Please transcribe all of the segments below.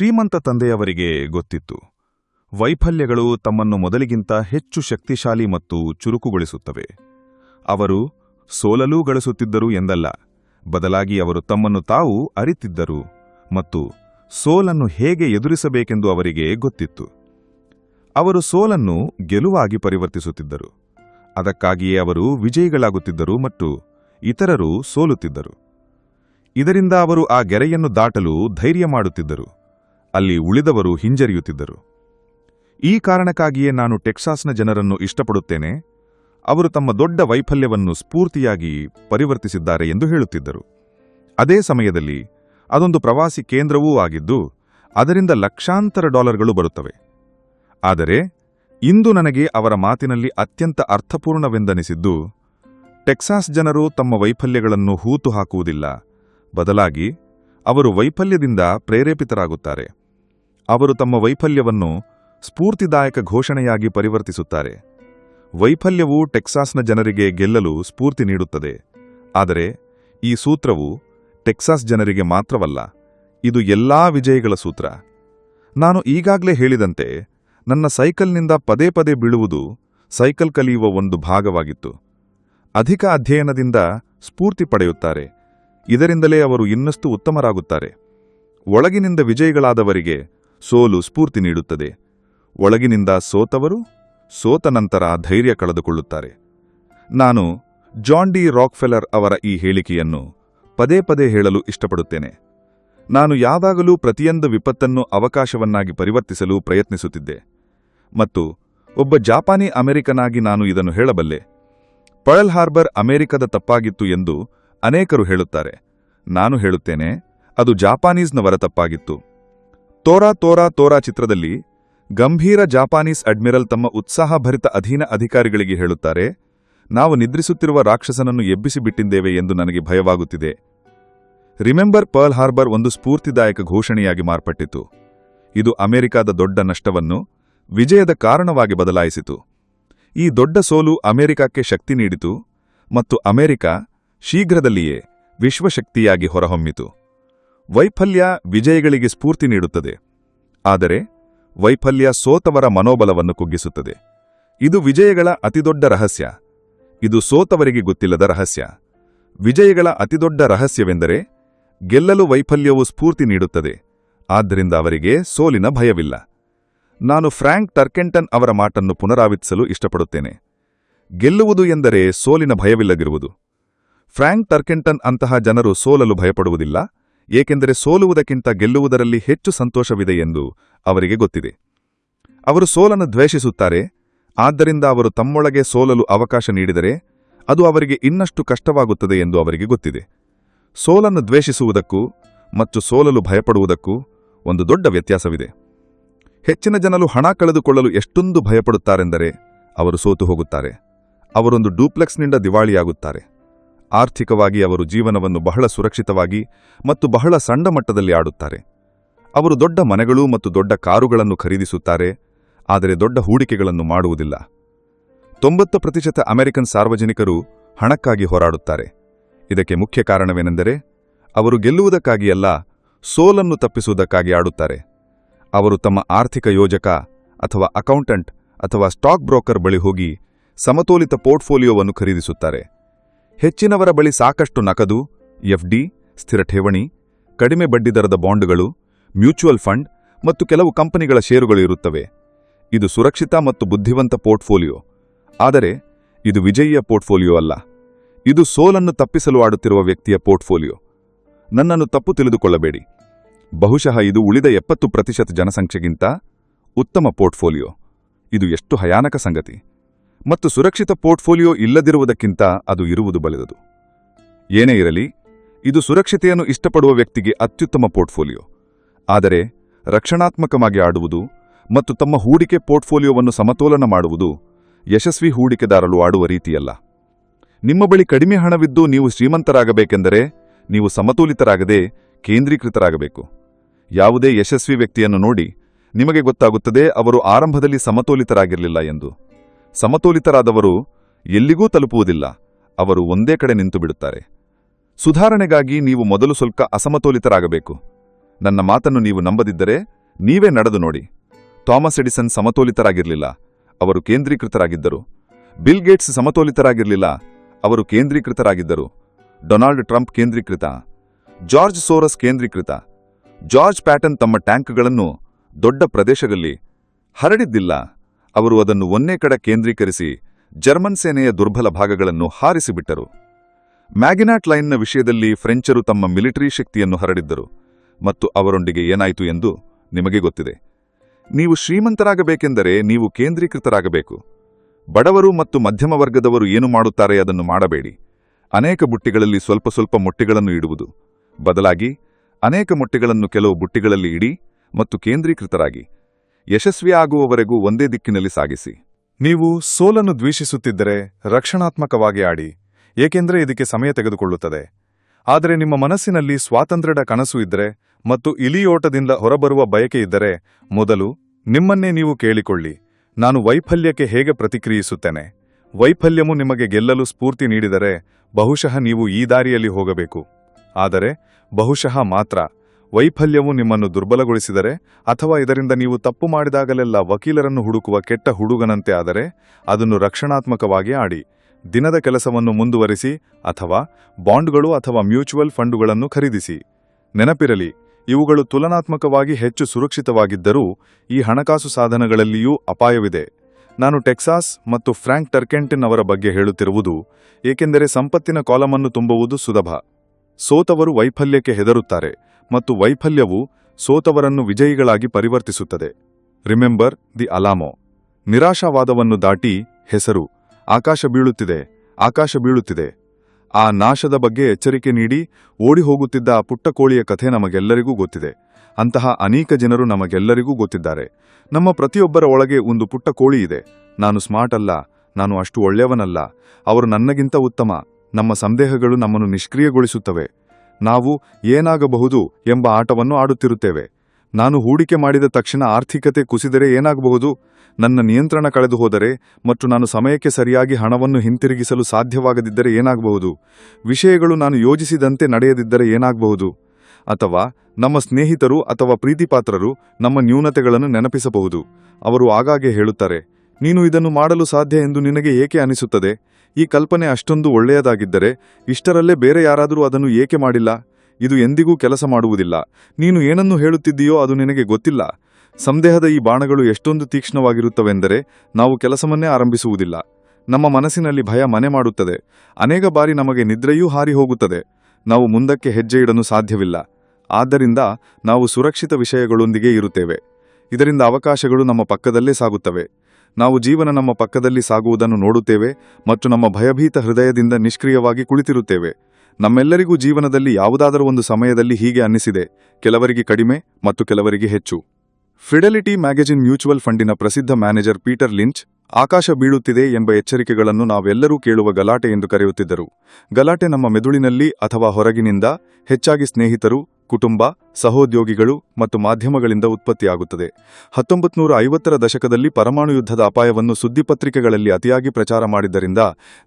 ಶ್ರೀಮಂತ ತಂದೆಯವರಿಗೆ ಗೊತ್ತಿತ್ತು. ವೈಫಲ್ಯಗಳು ತಮ್ಮನ್ನು ಮೊದಲಿಗಿಂತ ಹೆಚ್ಚು ಶಕ್ತಿಶಾಲಿ ಮತ್ತು ಚುರುಕುಗೊಳಿಸುತ್ತವೆ. ಅವರು ಸೋಲಲೂ ಗಳಿಸುತ್ತಿದ್ದರು ಎಂದಲ್ಲ, ಬದಲಾಗಿ ಅವರು ತಮ್ಮನ್ನು ತಾವು ಅರಿತಿದ್ದರು ಮತ್ತು ಸೋಲನ್ನು ಹೇಗೆ ಎದುರಿಸಬೇಕೆಂದು ಅವರಿಗೆ ಗೊತ್ತಿತ್ತು. ಅವರು ಸೋಲನ್ನು ಗೆಲುವಾಗಿ ಪರಿವರ್ತಿಸುತ್ತಿದ್ದರು. ಅದಕ್ಕಾಗಿಯೇ ಅವರು ವಿಜಯಿಗಳಾಗುತ್ತಿದ್ದರು ಮತ್ತು ಇತರರು ಸೋಲುತ್ತಿದ್ದರು. ಇದರಿಂದ ಅವರು ಆ ಗೆರೆಯನ್ನು ದಾಟಲು ಧೈರ್ಯ ಮಾಡುತ್ತಿದ್ದರು. ಅಲ್ಲಿ ಉಳಿದವರು ಹಿಂಜರಿಯುತ್ತಿದ್ದರು. ಈ ಕಾರಣಕ್ಕಾಗಿಯೇ ನಾನು ಟೆಕ್ಸಾಸ್ನ ಜನರನ್ನು ಇಷ್ಟಪಡುತ್ತೇನೆ. ಅವರು ತಮ್ಮ ದೊಡ್ಡ ವೈಫಲ್ಯವನ್ನು ಸ್ಫೂರ್ತಿಯಾಗಿ ಪರಿವರ್ತಿಸಿದ್ದಾರೆ ಎಂದು ಹೇಳುತ್ತಿದ್ದರು. ಅದೇ ಸಮಯದಲ್ಲಿ ಅದೊಂದು ಪ್ರವಾಸಿ ಕೇಂದ್ರವೂ ಆಗಿದ್ದು, ಅದರಿಂದ ಲಕ್ಷಾಂತರ ಡಾಲರ್ಗಳು ಬರುತ್ತವೆ. ಆದರೆ, ಇಂದು ನನಗೆ ಅವರ ಮಾತಿನಲ್ಲಿ ಅತ್ಯಂತ ಅರ್ಥಪೂರ್ಣವೆಂದನಿಸಿದ್ದು, ಟೆಕ್ಸಾಸ್ ಜನರು ತಮ್ಮ ವೈಫಲ್ಯಗಳನ್ನು ಹೂತು ಹಾಕುವುದಿಲ್ಲ. ಬದಲಾಗಿ, ಅವರು ವೈಫಲ್ಯದಿಂದ ಪ್ರೇರೇಪಿತರಾಗುತ್ತಾರೆ. ಅವರು ತಮ್ಮ ವೈಫಲ್ಯವನ್ನು ಸ್ಫೂರ್ತಿದಾಯಕ ಘೋಷಣೆಯಾಗಿ ಪರಿವರ್ತಿಸುತ್ತಾರೆ. ವೈಫಲ್ಯವು ಟೆಕ್ಸಾಸ್ನ ಜನರಿಗೆ ಗೆಲ್ಲಲು ಸ್ಫೂರ್ತಿ ನೀಡುತ್ತದೆ. ಆದರೆ ಈ ಸೂತ್ರವು ಟೆಕ್ಸಾಸ್ ಜನರಿಗೆ ಮಾತ್ರವಲ್ಲ, ಇದು ಎಲ್ಲಾ ವಿಜಯಗಳ ಸೂತ್ರ. ನಾನು ಈಗಾಗಲೇ ಹೇಳಿದಂತೆ, ನನ್ನ ಸೈಕಲ್ನಿಂದ ಪದೇ ಪದೇ ಬೀಳುವುದು ಸೈಕಲ್ ಕಲಿಯುವ ಒಂದು ಭಾಗವಾಗಿತ್ತು. ಅಧಿಕ ಅಧ್ಯಯನದಿಂದ ಸ್ಫೂರ್ತಿ ಪಡೆಯುತ್ತಾರೆ. ಇದರಿಂದಲೇ ಅವರು ಇನ್ನಷ್ಟು ಉತ್ತಮರಾಗುತ್ತಾರೆ. ಒಳಗಿನಿಂದ ವಿಜಯಿಗಳಾದವರಿಗೆ ಸೋಲು ಸ್ಫೂರ್ತಿ ನೀಡುತ್ತದೆ. ಒಳಗಿನಿಂದ ಸೋತವರು ಸೋತ ನಂತರ ಧೈರ್ಯ ಕಳೆದುಕೊಳ್ಳುತ್ತಾರೆ. ನಾನು ಜಾನ್ ಡಿ ರಾಕ್ಫೆಲರ್ ಅವರ ಈ ಹೇಳಿಕೆಯನ್ನು ಪದೇ ಪದೇ ಹೇಳಲು ಇಷ್ಟಪಡುತ್ತೇನೆ. ನಾನು ಯಾವಾಗಲೂ ಪ್ರತಿಯೊಂದು ವಿಪತ್ತನ್ನು ಅವಕಾಶವನ್ನಾಗಿ ಪರಿವರ್ತಿಸಲು ಪ್ರಯತ್ನಿಸುತ್ತಿದ್ದೆ. ಮತ್ತು ಒಬ್ಬ ಜಾಪಾನಿ ಅಮೆರಿಕನಾಗಿ ನಾನು ಇದನ್ನು ಹೇಳಬಲ್ಲೆ. ಪರ್ಲ್ ಹಾರ್ಬರ್ ಅಮೆರಿಕದ ತಪ್ಪಾಗಿತ್ತು ಎಂದು ಅನೇಕರು ಹೇಳುತ್ತಾರೆ. ನಾನು ಹೇಳುತ್ತೇನೆ, ಅದು ಜಾಪಾನೀಸ್ನವರ ತಪ್ಪಾಗಿತ್ತು. ತೋರಾ ತೋರಾ ತೋರಾ ಚಿತ್ರದಲ್ಲಿ ಗಂಭೀರ ಜಾಪಾನೀಸ್ ಅಡ್ಮಿರಲ್ ತಮ್ಮ ಉತ್ಸಾಹಭರಿತ ಅಧೀನ ಅಧಿಕಾರಿಗಳಿಗೆ ಹೇಳುತ್ತಾರೆ, ನಾವು ನಿದ್ರಿಸುತ್ತಿರುವ ರಾಕ್ಷಸನನ್ನು ಎಬ್ಬಿಸಿಬಿಟ್ಟಿದ್ದೇವೆ ಎಂದು ನನಗೆ ಭಯವಾಗುತ್ತಿದೆ. ರಿಮೆಂಬರ್ ಪರ್ಲ್ ಹಾರ್ಬರ್ ಒಂದು ಸ್ಫೂರ್ತಿದಾಯಕ ಘೋಷಣೆಯಾಗಿ ಮಾರ್ಪಟ್ಟಿತು. ಇದು ಅಮೆರಿಕಾದ ದೊಡ್ಡ ನಷ್ಟವನ್ನು ವಿಜಯದ ಕಾರಣವಾಗಿ ಬದಲಾಯಿಸಿತು. ಈ ದೊಡ್ಡ ಸೋಲು ಅಮೆರಿಕಕ್ಕೆ ಶಕ್ತಿ ನೀಡಿತು ಮತ್ತು ಅಮೆರಿಕ ಶೀಘ್ರದಲ್ಲಿಯೇ ವಿಶ್ವಶಕ್ತಿಯಾಗಿ ಹೊರಹೊಮ್ಮಿತು. ವೈಫಲ್ಯ ವಿಜಯಗಳಿಗೆ ಸ್ಫೂರ್ತಿ ನೀಡುತ್ತದೆ. ಆದರೆ ವೈಫಲ್ಯ ಸೋತವರ ಮನೋಬಲವನ್ನು ಕುಗ್ಗಿಸುತ್ತದೆ. ಇದು ವಿಜಯಗಳ ಅತಿದೊಡ್ಡ ರಹಸ್ಯ. ಇದು ಸೋತವರಿಗೆ ಗೊತ್ತಿಲ್ಲದ ರಹಸ್ಯ. ವಿಜಯಗಳ ಅತಿದೊಡ್ಡ ರಹಸ್ಯವೆಂದರೆ ಗೆಲ್ಲಲು ವೈಫಲ್ಯವು ಸ್ಫೂರ್ತಿ ನೀಡುತ್ತದೆ. ಆದ್ದರಿಂದ ಅವರಿಗೆ ಸೋಲಿನ ಭಯವಿಲ್ಲ. ನಾನು ಫ್ರ್ಯಾಂಕ್ ಟರ್ಕೆಂಟನ್ ಅವರ ಮಾತನ್ನು ಪುನರಾವರ್ತಿಸಲು ಇಷ್ಟಪಡುತ್ತೇನೆ. ಗೆಲ್ಲುವುದು ಎಂದರೆ ಸೋಲಿನ ಭಯವಿಲ್ಲದಿರುವುದು. ಫ್ರ್ಯಾಂಕ್ ಟರ್ಕೆಂಟನ್ ಅಂತಹ ಜನರು ಸೋಲಲು ಭಯಪಡುವುದಿಲ್ಲ. ಏಕೆಂದರೆ ಸೋಲುವುದಕ್ಕಿಂತ ಗೆಲ್ಲುವುದರಲ್ಲಿ ಹೆಚ್ಚು ಸಂತೋಷವಿದೆ ಎಂದು ಅವರಿಗೆ ಗೊತ್ತಿದೆ. ಅವರು ಸೋಲನ್ನು ದ್ವೇಷಿಸುತ್ತಾರೆ, ಆದ್ದರಿಂದ ಅವರು ತಮ್ಮೊಳಗೆ ಸೋಲಲು ಅವಕಾಶ ನೀಡಿದರೆ ಅದು ಅವರಿಗೆ ಇನ್ನಷ್ಟು ಕಷ್ಟವಾಗುತ್ತದೆ ಎಂದು ಅವರಿಗೆ ಗೊತ್ತಿದೆ. ಸೋಲನ್ನು ದ್ವೇಷಿಸುವುದಕ್ಕೂ ಮತ್ತು ಸೋಲಲು ಭಯಪಡುವುದಕ್ಕೂ ಒಂದು ದೊಡ್ಡ ವ್ಯತ್ಯಾಸವಿದೆ. ಹೆಚ್ಚಿನ ಜನರು ಹಣ ಕಳೆದುಕೊಳ್ಳಲು ಎಷ್ಟೊಂದು ಭಯಪಡುತ್ತಾರೆಂದರೆ ಅವರು ಸೋತು ಹೋಗುತ್ತಾರೆ. ಅವರೊಂದು ಡೂಪ್ಲೆಕ್ಸ್ನಿಂದ ದಿವಾಳಿಯಾಗುತ್ತಾರೆ. ಆರ್ಥಿಕವಾಗಿ ಅವರು ಜೀವನವನ್ನು ಬಹಳ ಸುರಕ್ಷಿತವಾಗಿ ಮತ್ತು ಬಹಳ ಸಣ್ಣ ಮಟ್ಟದಲ್ಲಿ ಆಡುತ್ತಾರೆ. ಅವರು ದೊಡ್ಡ ಮನೆಗಳು ಮತ್ತು ದೊಡ್ಡ ಕಾರುಗಳನ್ನು ಖರೀದಿಸುತ್ತಾರೆ, ಆದರೆ ದೊಡ್ಡ ಹೂಡಿಕೆಗಳನ್ನು ಮಾಡುವುದಿಲ್ಲ. ತೊಂಬತ್ತು ಪ್ರತಿಶತ ಅಮೆರಿಕನ್ ಸಾರ್ವಜನಿಕರು ಹಣಕ್ಕಾಗಿ ಹೋರಾಡುತ್ತಾರೆ. ಇದಕ್ಕೆ ಮುಖ್ಯ ಕಾರಣವೇನೆಂದರೆ, ಅವರು ಗೆಲ್ಲುವುದಕ್ಕಾಗಿ ಅಲ್ಲ, ಸೋಲನ್ನು ತಪ್ಪಿಸುವುದಕ್ಕಾಗಿ ಆಡುತ್ತಾರೆ. ಅವರು ತಮ್ಮ ಆರ್ಥಿಕ ಯೋಜಕ ಅಥವಾ ಅಕೌಂಟೆಂಟ್ ಅಥವಾ ಸ್ಟಾಕ್ ಬ್ರೋಕರ್ ಬಳಿ ಹೋಗಿ ಸಮತೋಲಿತ ಪೋರ್ಟ್ಫೋಲಿಯೋವನ್ನು ಖರೀದಿಸುತ್ತಾರೆ. ಹೆಚ್ಚಿನವರ ಬಳಿ ಸಾಕಷ್ಟು ನಕದು ಎಫ್ಡಿ ಸ್ಥಿರ ಠೇವಣಿ, ಕಡಿಮೆ ಬಡ್ಡಿದರದ ಬಾಂಡ್ಗಳು, ಮ್ಯೂಚುವಲ್ ಫಂಡ್ ಮತ್ತು ಕೆಲವು ಕಂಪನಿಗಳ ಷೇರುಗಳು ಇರುತ್ತವೆ. ಇದು ಸುರಕ್ಷಿತ ಮತ್ತು ಬುದ್ಧಿವಂತ ಪೋರ್ಟ್ಫೋಲಿಯೋ. ಆದರೆ, ಇದು ವಿಜಯಿಯ ಪೋರ್ಟ್ಫೋಲಿಯೋ ಅಲ್ಲ. ಇದು ಸೋಲನ್ನು ತಪ್ಪಿಸಲು ಆಡುತ್ತಿರುವ ವ್ಯಕ್ತಿಯ ಪೋರ್ಟ್ಫೋಲಿಯೋ. ನನ್ನನ್ನು ತಪ್ಪು ತಿಳಿದುಕೊಳ್ಳಬೇಡಿ. ಬಹುಶಃ ಇದು ಉಳಿದ ಎಪ್ಪತ್ತು ಪ್ರತಿಶತ ಜನಸಂಖ್ಯೆಗಿಂತ ಉತ್ತಮ ಪೋರ್ಟ್ಫೋಲಿಯೋ. ಇದು ಎಷ್ಟು ಹಯಾನಕ ಸಂಗತಿ. ಮತ್ತು ಸುರಕ್ಷಿತ ಪೋರ್ಟ್ಫೋಲಿಯೋ ಇಲ್ಲದಿರುವುದಕ್ಕಿಂತ ಅದು ಇರುವುದು ಬಲೆದದು ಏನೇ ಇರಲಿ, ಇದು ಸುರಕ್ಷತೆಯನ್ನು ಇಷ್ಟಪಡುವ ವ್ಯಕ್ತಿಗೆ ಅತ್ಯುತ್ತಮ ಪೋರ್ಟ್ಫೋಲಿಯೋ. ಆದರೆ ರಕ್ಷಣಾತ್ಮಕವಾಗಿ ಆಡುವುದು ಮತ್ತು ತಮ್ಮ ಹೂಡಿಕೆ ಪೋರ್ಟ್ಫೋಲಿಯೋವನ್ನು ಸಮತೋಲನ ಮಾಡುವುದು ಯಶಸ್ವಿ ಹೂಡಿಕೆದಾರರು ಆಡುವ ರೀತಿಯಲ್ಲ. ನಿಮ್ಮ ಬಳಿ ಕಡಿಮೆ ಹಣವಿದ್ದು ನೀವು ಶ್ರೀಮಂತರಾಗಬೇಕೆಂದರೆ ನೀವು ಸಮತೋಲಿತರಾಗದೆ ಕೇಂದ್ರೀಕೃತರಾಗಬೇಕು. ಯಾವುದೇ ಯಶಸ್ವಿ ವ್ಯಕ್ತಿಯನ್ನು ನೋಡಿ ನಿಮಗೆ ಗೊತ್ತಾಗುತ್ತದೆ ಅವರು ಆರಂಭದಲ್ಲಿ ಸಮತೋಲಿತರಾಗಿರಲಿಲ್ಲ ಎಂದು. ಸಮತೋಲಿತರಾದವರು ಎಲ್ಲಿಗೂ ತಲುಪುವುದಿಲ್ಲ. ಅವರು ಒಂದೇ ಕಡೆ ನಿಂತು ಬಿಡುತ್ತಾರೆ. ಸುಧಾರಣೆಗಾಗಿ ನೀವು ಮೊದಲು ಸ್ವಲ್ಪ ಅಸಮತೋಲಿತರಾಗಬೇಕು. ನನ್ನ ಮಾತನ್ನು ನೀವು ನಂಬದಿದ್ದರೆ ನೀವೇ ನಡೆದು ನೋಡಿ. ಥಾಮಸ್ ಎಡಿಸನ್ ಸಮತೋಲಿತರಾಗಿರಲಿಲ್ಲ. ಅವರು ಕೇಂದ್ರೀಕೃತರಾಗಿದ್ದರು. ಬಿಲ್ ಗೇಟ್ಸ್ ಸಮತೋಲಿತರಾಗಿರಲಿಲ್ಲ. ಅವರು ಕೇಂದ್ರೀಕೃತರಾಗಿದ್ದರು. ಡೊನಾಲ್ಡ್ ಟ್ರಂಪ್ ಕೇಂದ್ರೀಕೃತ. ಜಾರ್ಜ್ ಸೋರಸ್ ಕೇಂದ್ರೀಕೃತ. ಜಾರ್ಜ್ ಪ್ಯಾಟನ್ ತಮ್ಮ ಟ್ಯಾಂಕ್ಗಳನ್ನು ದೊಡ್ಡ ಪ್ರದೇಶದಲ್ಲಿ ಹರಡಿದ್ದಿಲ್ಲ. ಅವರು ಅದನ್ನು ಒಂದೇ ಕಡೆ ಕೇಂದ್ರೀಕರಿಸಿ ಜರ್ಮನ್ ಸೇನೆಯ ದುರ್ಬಲ ಭಾಗಗಳನ್ನು ಹಾರಿಸಿಬಿಟ್ಟರು. ಮ್ಯಾಗಿನಾಟ್ ಲೈನ್ನ ವಿಷಯದಲ್ಲಿ ಫ್ರೆಂಚರು ತಮ್ಮ ಮಿಲಿಟರಿ ಶಕ್ತಿಯನ್ನು ಹರಡಿದ್ದರು ಮತ್ತು ಅವರೊಂದಿಗೆ ಏನಾಯಿತು ಎಂದು ನಿಮಗೆ ಗೊತ್ತಿದೆ. ನೀವು ಶ್ರೀಮಂತರಾಗಬೇಕೆಂದರೆ ನೀವು ಕೇಂದ್ರೀಕೃತರಾಗಬೇಕು. ಬಡವರು ಮತ್ತು ಮಧ್ಯಮ ವರ್ಗದವರು ಏನು ಮಾಡುತ್ತಾರೆ ಅದನ್ನು ಮಾಡಬೇಡಿ. ಅನೇಕ ಬುಟ್ಟಿಗಳಲ್ಲಿ ಸ್ವಲ್ಪ ಸ್ವಲ್ಪ ಮೊಟ್ಟೆಗಳನ್ನು ಇಡುವುದು. ಬದಲಾಗಿ, ಅನೇಕ ಮೊಟ್ಟೆಗಳನ್ನು ಕೆಲವು ಬುಟ್ಟಿಗಳಲ್ಲಿ ಇಡಿ ಮತ್ತು ಕೇಂದ್ರೀಕೃತರಾಗಿ. ಯಶಸ್ವಿ ಆಗುವವರೆಗೂ ಒಂದೇ ದಿಕ್ಕಿನಲ್ಲಿ ಸಾಗಿಸಿ. ನೀವು ಸೋಲನ್ನು ದ್ವೇಷಿಸುತ್ತಿದ್ದರೆ ರಕ್ಷಣಾತ್ಮಕವಾಗಿ ಆಡಿ, ಏಕೆಂದರೆ ಇದಕ್ಕೆ ಸಮಯ ತೆಗೆದುಕೊಳ್ಳುತ್ತದೆ. ಆದರೆ ನಿಮ್ಮ ಮನಸ್ಸಿನಲ್ಲಿ ಸ್ವಾತಂತ್ರ್ಯದ ಕನಸು ಇದ್ದರೆ ಮತ್ತು ಇಲಿಯೋಟದಿಂದ ಹೊರಬರುವ ಬಯಕೆ ಇದ್ದರೆ ಮೊದಲು ನಿಮ್ಮನ್ನೇ ನೀವು ಕೇಳಿಕೊಳ್ಳಿ. ನಾನು ವೈಫಲ್ಯಕ್ಕೆ ಹೇಗೆ ಪ್ರತಿಕ್ರಿಯಿಸುತ್ತೇನೆ? ವೈಫಲ್ಯವು ನಿಮಗೆ ಗೆಲ್ಲಲು ಸ್ಫೂರ್ತಿ ನೀಡಿದರೆ ಬಹುಶಃ ನೀವು ಈ ದಾರಿಯಲ್ಲಿ ಹೋಗಬೇಕು. ಆದರೆ ಬಹುಶಃ ಮಾತ್ರ. ವೈಫಲ್ಯವು ನಿಮ್ಮನ್ನು ದುರ್ಬಲಗೊಳಿಸಿದರೆ ಅಥವಾ ಇದರಿಂದ ನೀವು ತಪ್ಪು ಮಾಡಿದಾಗಲೆಲ್ಲ ವಕೀಲರನ್ನು ಹುಡುಕುವ ಕೆಟ್ಟ ಹುಡುಗನಂತೆ ಆದರೆ ಅದನ್ನು ರಕ್ಷಣಾತ್ಮಕವಾಗಿ ಆಡಿ. ದಿನದ ಕೆಲಸವನ್ನು ಮುಂದುವರಿಸಿ ಅಥವಾ ಬಾಂಡ್ಗಳು ಅಥವಾ ಮ್ಯೂಚುವಲ್ ಫಂಡುಗಳನ್ನು ಖರೀದಿಸಿ. ನೆನಪಿರಲಿ, ಇವುಗಳು ತುಲನಾತ್ಮಕವಾಗಿ ಹೆಚ್ಚು ಸುರಕ್ಷಿತವಾಗಿದ್ದರೂ ಈ ಹಣಕಾಸು ಸಾಧನಗಳಲ್ಲಿಯೂ ಅಪಾಯವಿದೆ. ನಾನು ಟೆಕ್ಸಾಸ್ ಮತ್ತು ಫ್ರ್ಯಾಂಕ್ ಟರ್ಕೆಂಟಿನ್ ಅವರ ಬಗ್ಗೆ ಹೇಳುತ್ತಿರುವುದು ಏಕೆಂದರೆ ಸಂಪತ್ತಿನ ಕಾಲಮನ್ನು ತುಂಬುವುದು ಸುಲಭ. ಸೋತವರು ವೈಫಲ್ಯಕ್ಕೆ ಹೆದರುತ್ತಾರೆ. ಮತ್ತು ವೈಫಲ್ಯವು ಸೋತವರನ್ನು ವಿಜಯಿಗಳಾಗಿ ಪರಿವರ್ತಿಸುತ್ತದೆ. ರಿಮೆಂಬರ್ ದಿ ಅಲಾಮೋ ನಿರಾಶಾವಾದವನ್ನು ದಾಟಿ ಹೆಸರು, ಆಕಾಶ ಬೀಳುತ್ತಿದೆ ಆಕಾಶ ಬೀಳುತ್ತಿದೆ. ಆ ನಾಶದ ಬಗ್ಗೆ ಎಚ್ಚರಿಕೆ ನೀಡಿ ಓಡಿ ಹೋಗುತ್ತಿದ್ದ ಆ ಪುಟ್ಟ ಕೋಳಿಯ ಕಥೆ ನಮಗೆಲ್ಲರಿಗೂ ಗೊತ್ತಿದೆ. ಅಂತಹ ಅನೇಕ ಜನರು ನಮಗೆಲ್ಲರಿಗೂ ಗೊತ್ತಿದ್ದಾರೆ. ನಮ್ಮ ಪ್ರತಿಯೊಬ್ಬರ ಒಳಗೆ ಒಂದು ಪುಟ್ಟ ಕೋಳಿ ಇದೆ. ನಾನು ಸ್ಮಾರ್ಟ್ ಅಲ್ಲ, ನಾನು ಅಷ್ಟು ಒಳ್ಳೆಯವನಲ್ಲ. ಅವರು ನನ್ನಗಿಂತ ಉತ್ತಮ. ನಮ್ಮ ಸಂದೇಹಗಳು ನಮ್ಮನ್ನು ನಿಷ್ಕ್ರಿಯಗೊಳಿಸುತ್ತವೆ. ನಾವು ಏನಾಗಬಹುದು ಎಂಬ ಆಟವನ್ನು ಆಡುತ್ತಿರುತ್ತೇವೆ. ನಾನು ಹೂಡಿಕೆ ಮಾಡಿದ ತಕ್ಷಣ ಆರ್ಥಿಕತೆ ಕುಸಿದರೆ ಏನಾಗಬಹುದು? ನನ್ನ ನಿಯಂತ್ರಣ ಕಳೆದು ಹೋದರೆ ಮತ್ತು ನಾನು ಸಮಯಕ್ಕೆ ಸರಿಯಾಗಿ ಹಣವನ್ನು ಹಿಂತಿರುಗಿಸಲು ಸಾಧ್ಯವಾಗದಿದ್ದರೆ ಏನಾಗಬಹುದು? ವಿಷಯಗಳು ನಾನು ಯೋಜಿಸಿದಂತೆ ನಡೆಯದಿದ್ದರೆ ಏನಾಗಬಹುದು? ಅಥವಾ ನಮ್ಮ ಸ್ನೇಹಿತರು ಅಥವಾ ಪ್ರೀತಿಪಾತ್ರರು ನಮ್ಮ ನ್ಯೂನತೆಗಳನ್ನು ನೆನಪಿಸಬಹುದು. ಅವರು ಆಗಾಗ್ಗೆ ಹೇಳುತ್ತಾರೆ, ನೀನು ಇದನ್ನು ಮಾಡಲು ಸಾಧ್ಯ ಎಂದು ನಿನಗೆ ಏಕೆ ಅನಿಸುತ್ತದೆ? ಈ ಕಲ್ಪನೆ ಅಷ್ಟೊಂದು ಒಳ್ಳೆಯದಾಗಿದ್ದರೆ ಇಷ್ಟರಲ್ಲೇ ಬೇರೆ ಯಾರಾದರೂ ಅದನ್ನು ಏಕೆ ಮಾಡಿಲ್ಲ? ಇದು ಎಂದಿಗೂ ಕೆಲಸ ಮಾಡುವುದಿಲ್ಲ. ನೀನು ಏನನ್ನು ಹೇಳುತ್ತಿದ್ದೀಯೋ ಅದು ನಿನಗೆ ಗೊತ್ತಿಲ್ಲ. ಸಂದೇಹದ ಈ ಬಾಣಗಳು ಎಷ್ಟೊಂದು ತೀಕ್ಷ್ಣವಾಗಿರುತ್ತವೆಂದರೆ ನಾವು ಕೆಲಸವನ್ನೇ ಆರಂಭಿಸುವುದಿಲ್ಲ. ನಮ್ಮ ಮನಸ್ಸಿನಲ್ಲಿ ಭಯ ಮನೆ ಮಾಡುತ್ತದೆ. ಅನೇಕ ಬಾರಿ ನಮಗೆ ನಿದ್ರೆಯೂ ಹಾರಿ ಹೋಗುತ್ತದೆ. ನಾವು ಮುಂದಕ್ಕೆ ಹೆಜ್ಜೆ ಇಡಲು ಸಾಧ್ಯವಿಲ್ಲ. ಆದ್ದರಿಂದ ನಾವು ಸುರಕ್ಷಿತ ವಿಷಯಗಳೊಂದಿಗೆ ಇರುತ್ತೇವೆ. ಇದರಿಂದ ಅವಕಾಶಗಳು ನಮ್ಮ ಪಕ್ಕದಲ್ಲೇ ಸಾಗುತ್ತವೆ. ನಾವು ಜೀವನ ನಮ್ಮ ಪಕ್ಕದಲ್ಲಿ ಸಾಗುವುದನ್ನು ನೋಡುತ್ತೇವೆ ಮತ್ತು ನಮ್ಮ ಭಯಭೀತ ಹೃದಯದಿಂದ ನಿಷ್ಕ್ರಿಯವಾಗಿ ಕುಳಿತಿರುತ್ತೇವೆ. ನಮ್ಮೆಲ್ಲರಿಗೂ ಜೀವನದಲ್ಲಿ ಯಾವುದಾದರೂ ಒಂದು ಸಮಯದಲ್ಲಿ ಹೀಗೆ ಅನ್ನಿಸಿದೆ, ಕೆಲವರಿಗೆ ಕಡಿಮೆ ಮತ್ತು ಕೆಲವರಿಗೆ ಹೆಚ್ಚು. ಫಿಡೆಲಿಟಿ ಮ್ಯಾಗಜಿನ್ ಮ್ಯೂಚುವಲ್ ಫಂಡಿನ ಪ್ರಸಿದ್ಧ ಮ್ಯಾನೇಜರ್ ಪೀಟರ್ ಲಿಂಚ್ ಆಕಾಶ ಬೀಳುತ್ತಿದೆ ಎಂಬ ಎಚ್ಚರಿಕೆಗಳನ್ನು ನಾವೆಲ್ಲರೂ ಕೇಳುವ ಗಲಾಟೆ ಎಂದು ಕರೆಯುತ್ತಿದ್ದರು. ಗಲಾಟೆ ನಮ್ಮ ಮೆದುಳಿನಲ್ಲಿ ಅಥವಾ ಹೊರಗಿನಿಂದ ಹೆಚ್ಚಾಗಿ ಸ್ನೇಹಿತರು, ಕುಟುಂಬ, ಸಹೋದ್ಯೋಗಿಗಳು ಮತ್ತು ಮಾಧ್ಯಮಗಳಿಂದ ಉತ್ಪತ್ತಿಯಾಗುತ್ತದೆ. ಹತ್ತೊಂಬತ್ತು ನೂರ ಐವತ್ತರ ದಶಕದಲ್ಲಿ ಪರಮಾಣು ಯುದ್ಧದ ಅಪಾಯವನ್ನು ಸುದ್ದಿಪತ್ರಿಕೆಗಳಲ್ಲಿ ಅತಿಯಾಗಿ ಪ್ರಚಾರ ಮಾಡಿದ್ದರಿಂದ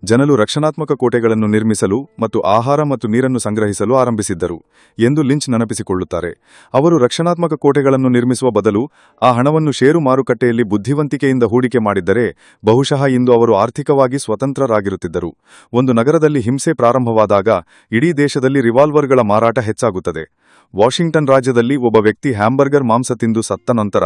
ಜನರು ರಕ್ಷಣಾತ್ಮಕ ಕೋಟೆಗಳನ್ನು ನಿರ್ಮಿಸಲು ಮತ್ತು ಆಹಾರ ಮತ್ತು ನೀರನ್ನು ಸಂಗ್ರಹಿಸಲು ಆರಂಭಿಸಿದ್ದರು ಎಂದು ಲಿಂಚ್ ನೆನಪಿಸಿಕೊಳ್ಳುತ್ತಾರೆ. ಅವರು ರಕ್ಷಣಾತ್ಮಕ ಕೋಟೆಗಳನ್ನು ನಿರ್ಮಿಸುವ ಬದಲು ಆ ಹಣವನ್ನು ಷೇರು ಮಾರುಕಟ್ಟೆಯಲ್ಲಿ ಬುದ್ಧಿವಂತಿಕೆಯಿಂದ ಹೂಡಿಕೆ ಮಾಡಿದ್ದರೆ ಬಹುಶಃ ಇಂದು ಅವರು ಆರ್ಥಿಕವಾಗಿ ಸ್ವತಂತ್ರರಾಗಿರುತ್ತಿದ್ದರು. ಒಂದು ನಗರದಲ್ಲಿ ಹಿಂಸೆ ಪ್ರಾರಂಭವಾದಾಗ ಇಡೀ ದೇಶದಲ್ಲಿ ರಿವಾಲ್ವರ್ಗಳ ಮಾರಾಟ ಹೆಚ್ಚಾಗುತ್ತದೆ. ವಾಷಿಂಗ್ಟನ್ ರಾಜ್ಯದಲ್ಲಿ ಒಬ್ಬ ವ್ಯಕ್ತಿ ಹ್ಯಾಂಬರ್ಗರ್ ಮಾಂಸ ತಿಂದು ಸತ್ತ ನಂತರ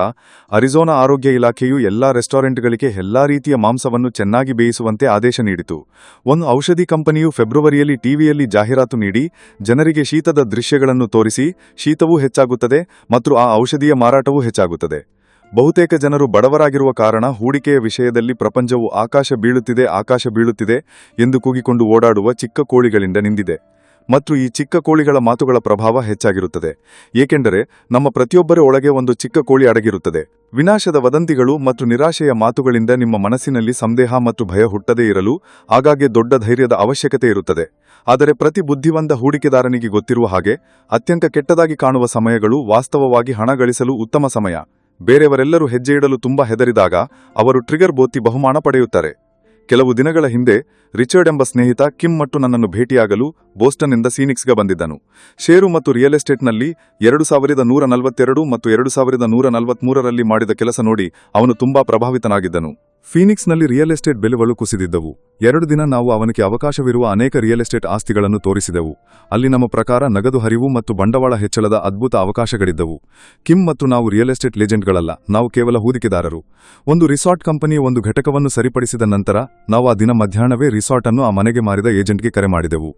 ಅರಿಜೋನಾ ಆರೋಗ್ಯ ಇಲಾಖೆಯು ಎಲ್ಲಾ ರೆಸ್ಟೋರೆಂಟ್ಗಳಿಗೆ ಎಲ್ಲಾ ರೀತಿಯ ಮಾಂಸವನ್ನು ಚೆನ್ನಾಗಿ ಬೇಯಿಸುವಂತೆ ಆದೇಶ ನೀಡಿತು. ಒಂದು ಔಷಧಿ ಕಂಪನಿಯು ಫೆಬ್ರವರಿಯಲ್ಲಿ ಟಿವಿಯಲ್ಲಿ ಜಾಹೀರಾತು ನೀಡಿ ಜನರಿಗೆ ಶೀತದ ದೃಶ್ಯಗಳನ್ನು ತೋರಿಸಿ ಶೀತವೂ ಹೆಚ್ಚಾಗುತ್ತದೆ ಮತ್ತು ಆ ಔಷಧಿಯ ಮಾರಾಟವೂ ಹೆಚ್ಚಾಗುತ್ತದೆ. ಬಹುತೇಕ ಜನರು ಬಡವರಾಗಿರುವ ಕಾರಣ ಹೂಡಿಕೆಯ ವಿಷಯದಲ್ಲಿ ಪ್ರಪಂಚವು ಆಕಾಶ ಬೀಳುತ್ತಿದೆ ಆಕಾಶ ಬೀಳುತ್ತಿದೆ ಎಂದು ಕೂಗಿಕೊಂಡು ಓಡಾಡುವ ಚಿಕ್ಕ ಕೋಳಿಗಳಿಂದ ನಿಂದಿದೆ. ಮತ್ತು ಈ ಚಿಕ್ಕ ಕೋಳಿಗಳ ಮಾತುಗಳ ಪ್ರಭಾವ ಹೆಚ್ಚಾಗಿರುತ್ತದೆ. ಏಕೆಂದರೆ ನಮ್ಮ ಪ್ರತಿಯೊಬ್ಬರ ಒಳಗೆ ಒಂದು ಚಿಕ್ಕ ಕೋಳಿ ಅಡಗಿರುತ್ತದೆ. ವಿನಾಶದ ವದಂತಿಗಳು ಮತ್ತು ನಿರಾಶೆಯ ಮಾತುಗಳಿಂದ ನಿಮ್ಮ ಮನಸ್ಸಿನಲ್ಲಿ ಸಂದೇಹ ಮತ್ತು ಭಯ ಹುಟ್ಟದೇ ಇರಲು ಆಗಾಗ್ಗೆ ದೊಡ್ಡ ಧೈರ್ಯದ ಅವಶ್ಯಕತೆ ಇರುತ್ತದೆ. ಆದರೆ ಪ್ರತಿ ಬುದ್ಧಿವಂತ ಹೂಡಿಕೆದಾರನಿಗೆ ಗೊತ್ತಿರುವ ಹಾಗೆ, ಅತ್ಯಂತ ಕೆಟ್ಟದಾಗಿ ಕಾಣುವ ಸಮಯಗಳು ವಾಸ್ತವವಾಗಿ ಹಣ ಗಳಿಸಲು ಉತ್ತಮ ಸಮಯ. ಬೇರೆಯವರೆಲ್ಲರೂ ಹೆಜ್ಜೆ ಇಡಲು ತುಂಬಾ ಹೆದರಿದಾಗ ಅವರು ಟ್ರಿಗರ್ ಬೋತಿ ಬಹುಮಾನ ಪಡೆಯುತ್ತಾರೆ. ಕೆಲವು ದಿನಗಳ ಹಿಂದೆ ರಿಚರ್ಡ್ ಎಂಬ ಸ್ನೇಹಿತ ಕಿಮ್ ಮತ್ತು ನನ್ನನ್ನು ಭೇಟಿಯಾಗಲು ಬೋಸ್ಟನ್ನಿಂದ ಸೀನಿಕ್ಸ್ಗೆ ಬಂದಿದ್ದನು. ಷೇರು ಮತ್ತು ರಿಯಲ್ ಎಸ್ಟೇಟ್ನಲ್ಲಿ ಎರಡು ಸಾವಿರದ ನೂರ ನಲವತ್ತೆರಡು ಮತ್ತು ಎರಡು ಸಾವಿರದ ನೂರ ನಲವತ್ಮೂರರಲ್ಲಿ ಮಾಡಿದ ಕೆಲಸ ನೋಡಿ ಅವನು ತುಂಬಾ ಪ್ರಭಾವಿತನಾಗಿದ್ದನು. ಫೀನಿಕ್ಸ್ನಲ್ಲಿ ರಿಯಲ್ ಎಸ್ಟೇಟ್ ಬೆಲೆಗಳು ಕುಸಿದಿದ್ದವು. ಎರಡು ದಿನ ನಾವು ಅವನಿಗೆ ಅವಕಾಶವಿರುವ ಅನೇಕ ರಿಯಲ್ ಎಸ್ಟೇಟ್ ಆಸ್ತಿಗಳನ್ನು ತೋರಿಸಿದೆವು. ಅಲ್ಲಿ ನಮ್ಮ ಪ್ರಕಾರ ನಗದು ಹರಿವು ಮತ್ತು ಬಂಡವಾಳ ಹೆಚ್ಚಳದ ಅದ್ಭುತ ಅವಕಾಶಗಳಿದ್ದವು. ಕಿಮ್ ಮತ್ತು ನಾವು ರಿಯಲ್ ಎಸ್ಟೇಟ್ ಲೇಜೆಂಟ್ಗಳಲ್ಲ ನಾವು ಕೇವಲ ಹೂಡಿಕೆದಾರರು. ಒಂದು ರಿಸಾರ್ಟ್ ಕಂಪನಿಯ ಒಂದು ಘಟಕವನ್ನು ಸರಿಪಡಿಸಿದ ನಂತರ ನಾವು ಆ ದಿನ ಮಧ್ಯಾಹ್ನವೇ ರಿಸಾರ್ಟ್ ಅನ್ನು ಆ ಮನೆಗೆ ಮಾರಿದ ಏಜೆಂಟ್ಗೆ ಕರೆ ಮಾಡಿದೆವು.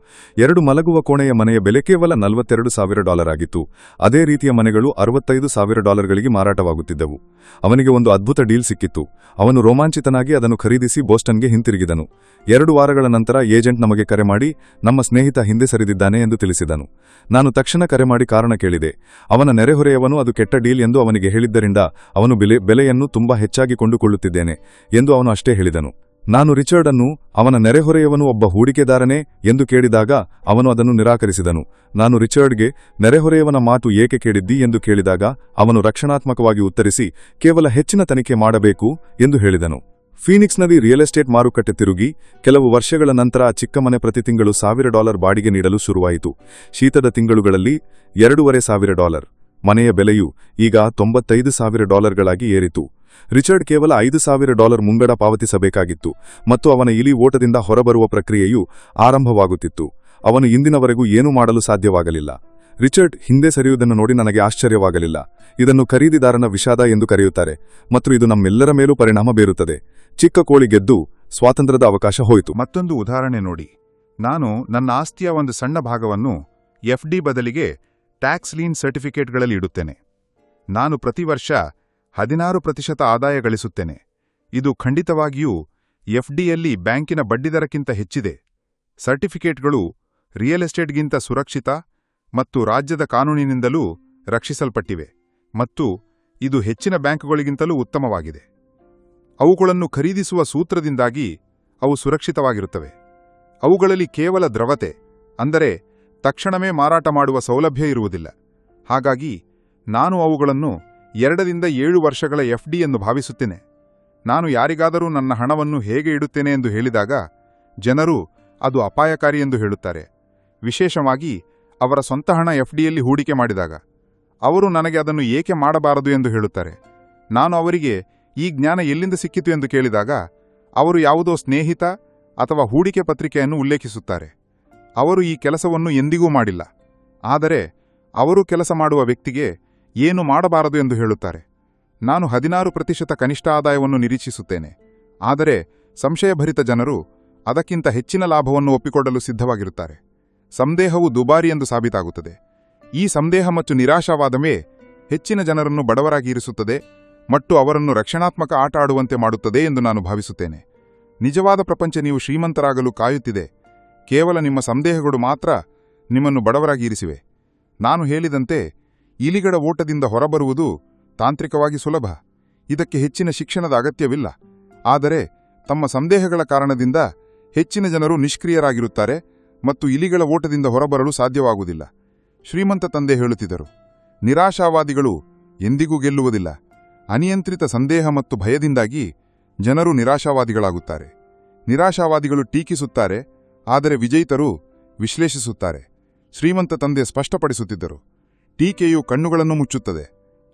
ಎರಡು ಮಲಗುವ ಕೋಣೆಯ ಮನೆಯ ಬೆಲೆ ಕೇವಲ ನಲವತ್ತೆರಡು ಸಾವಿರ ಡಾಲರ್ ಆಗಿತ್ತು ಅದೇ ರೀತಿಯ ಮನೆಗಳು ಅರವತ್ತೈದು ಸಾವಿರ ಡಾಲರ್ಗಳಿಗೆ ಮಾರಾಟವಾಗುತ್ತಿದ್ದವು. ಅವನಿಗೆ ಒಂದು ಅದ್ಭುತ ಡೀಲ್ ಸಿಕ್ಕಿತ್ತು. ಅವನು ರೋಮಾಂಚಿತನಾಗಿ ಅದನ್ನು ಖರೀದಿಸಿ ಬೋಸ್ಟನ್ಗೆ ಹಿಂತಿರುಗಿದನು. ಎರಡು ವಾರಗಳ ನಂತರ ಏಜೆಂಟ್ ನಮಗೆ ಕರೆ ಮಾಡಿ, ನಮ್ಮ ಸ್ನೇಹಿತ ಹಿಂದೆ ಸರಿದಿದ್ದಾನೆ ಎಂದು ತಿಳಿಸಿದನು. ನಾನು ತಕ್ಷಣ ಕರೆ ಮಾಡಿ ಕಾರಣ ಕೇಳಿದೆ. ಅವನ ನೆರೆಹೊರೆಯವನು ಅದು ಕೆಟ್ಟ ಡೀಲ್ ಎಂದು ಅವನಿಗೆ ಹೇಳಿದ್ದರಿಂದ ಅವನು ಬೆಲೆ, ಬೆಲೆಯನ್ನು ತುಂಬಾ ಹೆಚ್ಚಾಗಿ ಕೊಂಡುಕೊಳ್ಳುತ್ತಿದ್ದೇನೆ ಎಂದು ಅವನು ಅಷ್ಟೇ ಹೇಳಿದನು. ನಾನು ರಿಚರ್ಡ್ ಅನ್ನು ಅವನ ನೆರೆಹೊರೆಯವನು ಒಬ್ಬ ಹೂಡಿಕೆದಾರನೇ ಎಂದು ಕೇಳಿದಾಗ ಅವನು ಅದನ್ನು ನಿರಾಕರಿಸಿದನು. ನಾನು ರಿಚರ್ಡ್ಗೆ ನೆರೆಹೊರೆಯವನ ಮಾತು ಏಕೆ ಕೇಳಿದ್ದಿ ಎಂದು ಕೇಳಿದಾಗ ಅವನು ರಕ್ಷಣಾತ್ಮಕವಾಗಿ ಉತ್ತರಿಸಿ, ಕೇವಲ ಹೆಚ್ಚಿನ ತನಿಖೆ ಮಾಡಬೇಕು ಎಂದು ಹೇಳಿದನು. ಫೀನಿಕ್ಸ್ನಲ್ಲಿ ರಿಯಲ್ ಎಸ್ಟೇಟ್ ಮಾರುಕಟ್ಟೆ ತಿರುಗಿ, ಕೆಲವು ವರ್ಷಗಳ ನಂತರ ಚಿಕ್ಕ ಮನೆ ಪ್ರತಿ ತಿಂಗಳು ಸಾವಿರ ಡಾಲರ್ ಬಾಡಿಗೆ ನೀಡಲು ಶುರುವಾಯಿತು. ಶೀತದ ತಿಂಗಳುಗಳಲ್ಲಿ ಎರಡೂವರೆ ಸಾವಿರ ಡಾಲರ್. ಮನೆಯ ಬೆಲೆಯು ಈಗ ತೊಂಬತ್ತೈದು ಸಾವಿರ ಡಾಲರ್ಗಳಾಗಿ ಏರಿತು. ರಿಚರ್ಡ್ ಕೇವಲ ಐದು ಸಾವಿರ ಡಾಲರ್ ಮುಂಗಡ ಪಾವತಿಸಬೇಕಾಗಿತ್ತು ಮತ್ತು ಅವನ ಇಲಿ ಓಟದಿಂದ ಹೊರಬರುವ ಪ್ರಕ್ರಿಯೆಯು ಆರಂಭವಾಗುತ್ತಿತ್ತು. ಅವನು ಇಂದಿನವರೆಗೂ ಏನೂ ಮಾಡಲು ಸಾಧ್ಯವಾಗಲಿಲ್ಲ. ರಿಚರ್ಡ್ ಹಿಂದೆ ಸರಿಯುವುದನ್ನು ನೋಡಿ ನನಗೆ ಆಶ್ಚರ್ಯವಾಗಲಿಲ್ಲ. ಇದನ್ನು ಖರೀದಿದಾರನ ವಿಷಾದ ಎಂದು ಕರೆಯುತ್ತಾರೆ ಮತ್ತು ಇದು ನಮ್ಮೆಲ್ಲರ ಮೇಲೂ ಪರಿಣಾಮ ಬೀರುತ್ತದೆ. ಚಿಕ್ಕ ಕೋಳಿ ಗೆದ್ದು ಸ್ವಾತಂತ್ರ್ಯದ ಅವಕಾಶ ಹೋಯಿತು. ಮತ್ತೊಂದು ಉದಾಹರಣೆ ನೋಡಿ. ನಾನು ನನ್ನ ಆಸ್ತಿಯ ಒಂದು ಸಣ್ಣ ಭಾಗವನ್ನು ಎಫ್ಡಿ ಬದಲಿಗೆ ಟ್ಯಾಕ್ಸ್ ಲೀನ್ ಸರ್ಟಿಫಿಕೇಟ್ಗಳಲ್ಲಿ ಇಡುತ್ತೇನೆ. ನಾನು ಪ್ರತಿ ವರ್ಷ ಹದಿನಾರು ಪ್ರತಿಶತ ಆದಾಯ ಗಳಿಸುತ್ತೇನೆ. ಇದು ಖಂಡಿತವಾಗಿಯೂ ಎಫ್ಡಿಯಲ್ಲಿ ಬ್ಯಾಂಕಿನ ಬಡ್ಡಿದರಕ್ಕಿಂತ ಹೆಚ್ಚಿದೆ. ಸರ್ಟಿಫಿಕೇಟ್ಗಳು ರಿಯಲ್ ಎಸ್ಟೇಟ್ಗಿಂತ ಸುರಕ್ಷಿತ ಮತ್ತು ರಾಜ್ಯದ ಕಾನೂನಿನಿಂದಲೂ ರಕ್ಷಿಸಲ್ಪಟ್ಟಿವೆ ಮತ್ತು ಇದು ಹೆಚ್ಚಿನ ಬ್ಯಾಂಕುಗಳಿಗಿಂತಲೂ ಉತ್ತಮವಾಗಿದೆ. ಅವುಗಳನ್ನು ಖರೀದಿಸುವ ಸೂತ್ರದಿಂದಾಗಿ ಅವು ಸುರಕ್ಷಿತವಾಗಿರುತ್ತವೆ. ಅವುಗಳಲ್ಲಿ ಕೇವಲ ದ್ರವತೆ, ಅಂದರೆ ತಕ್ಷಣವೇ ಮಾರಾಟ ಮಾಡುವ ಸೌಲಭ್ಯ ಇರುವುದಿಲ್ಲ. ಹಾಗಾಗಿ ನಾನು ಅವುಗಳನ್ನು ಎರಡರಿಂದ ಏಳು ವರ್ಷಗಳ ಎಫ್ಡಿ ಎಂದು ಭಾವಿಸುತ್ತೇನೆ. ನಾನು ಯಾರಿಗಾದರೂ ನನ್ನ ಹಣವನ್ನು ಹೇಗೆ ಇಡುತ್ತೇನೆ ಎಂದು ಹೇಳಿದಾಗ, ಜನರು ಅದು ಅಪಾಯಕಾರಿ ಎಂದು ಹೇಳುತ್ತಾರೆ. ವಿಶೇಷವಾಗಿ, ಅವರ ಸ್ವಂತ ಹಣ ಎಫ್ಡಿಯಲ್ಲಿ ಹೂಡಿಕೆ ಮಾಡಿದಾಗ. ಅವರು ನನಗೆ ಅದನ್ನು ಏಕೆ ಮಾಡಬಾರದು ಎಂದು ಹೇಳುತ್ತಾರೆ. ನಾನು ಅವರಿಗೆ, ಈ ಜ್ಞಾನ ಎಲ್ಲಿಂದ ಸಿಕ್ಕಿತು ಎಂದು ಕೇಳಿದಾಗ, ಅವರು ಯಾವುದೋ ಸ್ನೇಹಿತ ಅಥವಾ ಹೂಡಿಕೆ ಪತ್ರಿಕೆಯನ್ನು ಉಲ್ಲೇಖಿಸುತ್ತಾರೆ. ಅವರು ಈ ಕೆಲಸವನ್ನು ಎಂದಿಗೂ ಮಾಡಿಲ್ಲ. ಆದರೆ, ಅವರು ಕೆಲಸ ಮಾಡುವ ವ್ಯಕ್ತಿಗೆ ಏನು ಮಾಡಬಾರದು ಎಂದು ಹೇಳುತ್ತಾರೆ. ನಾನು ಹದಿನಾರು ಪ್ರತಿಶತ ಕನಿಷ್ಠ ಆದಾಯವನ್ನು ನಿರೀಕ್ಷಿಸುತ್ತೇನೆ. ಆದರೆ ಸಂಶಯಭರಿತ ಜನರು ಅದಕ್ಕಿಂತ ಹೆಚ್ಚಿನ ಲಾಭವನ್ನು ಒಪ್ಪಿಕೊಳ್ಳಲು ಸಿದ್ಧವಾಗಿರುತ್ತಾರೆ. ಸಂದೇಹವು ದುಬಾರಿ ಎಂದು ಸಾಬೀತಾಗುತ್ತದೆ. ಈ ಸಂದೇಹ ಮತ್ತು ನಿರಾಶಾವಾದವೇ ಹೆಚ್ಚಿನ ಜನರನ್ನು ಬಡವರಾಗಿ ಇರಿಸುತ್ತದೆ ಮತ್ತು ಅವರನ್ನು ರಕ್ಷಣಾತ್ಮಕ ಆಟ ಆಡುವಂತೆ ಮಾಡುತ್ತದೆ ಎಂದು ನಾನು ಭಾವಿಸುತ್ತೇನೆ. ನಿಜವಾದ ಪ್ರಪಂಚ ನೀವು ಶ್ರೀಮಂತರಾಗಲು ಕಾಯುತ್ತಿದೆ. ಕೇವಲ ನಿಮ್ಮ ಸಂದೇಹಗಳು ಮಾತ್ರ ನಿಮ್ಮನ್ನು ಬಡವರಾಗಿ ಇರಿಸಿವೆ. ನಾನು ಹೇಳಿದಂತೆ ಇಲಿಗಡ ಓಟದಿಂದ ಹೊರಬರುವುದು ತಾಂತ್ರಿಕವಾಗಿ ಸುಲಭ. ಇದಕ್ಕೆ ಹೆಚ್ಚಿನ ಶಿಕ್ಷಣದ ಅಗತ್ಯವಿಲ್ಲ. ಆದರೆ ತಮ್ಮ ಸಂದೇಹಗಳ ಕಾರಣದಿಂದ ಹೆಚ್ಚಿನ ಜನರು ನಿಷ್ಕ್ರಿಯರಾಗಿರುತ್ತಾರೆ ಮತ್ತು ಇಲಿಗಳ ಓಟದಿಂದ ಹೊರಬರಲು ಸಾಧ್ಯವಾಗುವುದಿಲ್ಲ. ಶ್ರೀಮಂತ ತಂದೆ ಹೇಳುತ್ತಿದ್ದರು, ನಿರಾಶಾವಾದಿಗಳು ಎಂದಿಗೂ ಗೆಲ್ಲುವುದಿಲ್ಲ. ಅನಿಯಂತ್ರಿತ ಸಂದೇಹ ಮತ್ತು ಭಯದಿಂದಾಗಿ ಜನರು ನಿರಾಶಾವಾದಿಗಳಾಗುತ್ತಾರೆ. ನಿರಾಶಾವಾದಿಗಳು ಟೀಕಿಸುತ್ತಾರೆ, ಆದರೆ ವಿಜಯಿತರು ವಿಶ್ಲೇಷಿಸುತ್ತಾರೆ. ಶ್ರೀಮಂತ ತಂದೆ ಸ್ಪಷ್ಟಪಡಿಸುತ್ತಿದ್ದರು ಟೀಕೆಯು ಕಣ್ಣುಗಳನ್ನು ಮುಚ್ಚುತ್ತದೆ,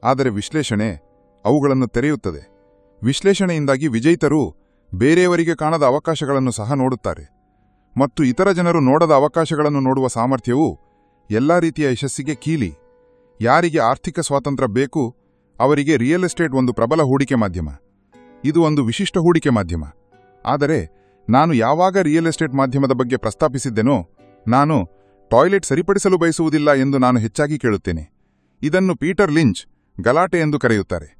ಆದರೆ ವಿಶ್ಲೇಷಣೆ ಅವುಗಳನ್ನು ತೆರೆಯುತ್ತದೆ. ವಿಶ್ಲೇಷಣೆಯಿಂದಾಗಿ ವಿಜೇತರು ಬೇರೆಯವರಿಗೆ ಕಾಣದ ಅವಕಾಶಗಳನ್ನು ಸಹ ನೋಡುತ್ತಾರೆ, ಮತ್ತು ಇತರ ಜನರು ನೋಡದ ಅವಕಾಶಗಳನ್ನು ನೋಡುವ ಸಾಮರ್ಥ್ಯವು ಎಲ್ಲಾ ರೀತಿಯ ಯಶಸ್ಸಿಗೆ ಕೀಲಿ. ಯಾರಿಗೆ ಆರ್ಥಿಕ ಸ್ವಾತಂತ್ರ್ಯ ಬೇಕು, ಅವರಿಗೆ ರಿಯಲ್ ಎಸ್ಟೇಟ್ ಒಂದು ಪ್ರಬಲ ಹೂಡಿಕೆ ಮಾಧ್ಯಮ. ಇದು ಒಂದು ವಿಶಿಷ್ಟ ಹೂಡಿಕೆ ಮಾಧ್ಯಮ. ಆದರೆ, ನಾನು ಯಾವಾಗ ರಿಯಲ್ ಎಸ್ಟೇಟ್ ಮಾಧ್ಯಮದ ಬಗ್ಗೆ ಪ್ರಸ್ತಾಪಿಸಿದ್ದೆನೋ, ನಾನು ಟಾಯ್ಲೆಟ್ ಸರಿಪಡಿಸಲು ಬಯಸುವುದಿಲ್ಲ ಎಂದು ನಾನು ಹೆಚ್ಚಾಗಿ ಕೇಳುತ್ತೇನೆ. ಇದನ್ನು ಪೀಟರ್ ಲಿಂಚ್ ಗಲಾಟೆ ಎಂದು ಕರೆಯುತ್ತಾರೆ.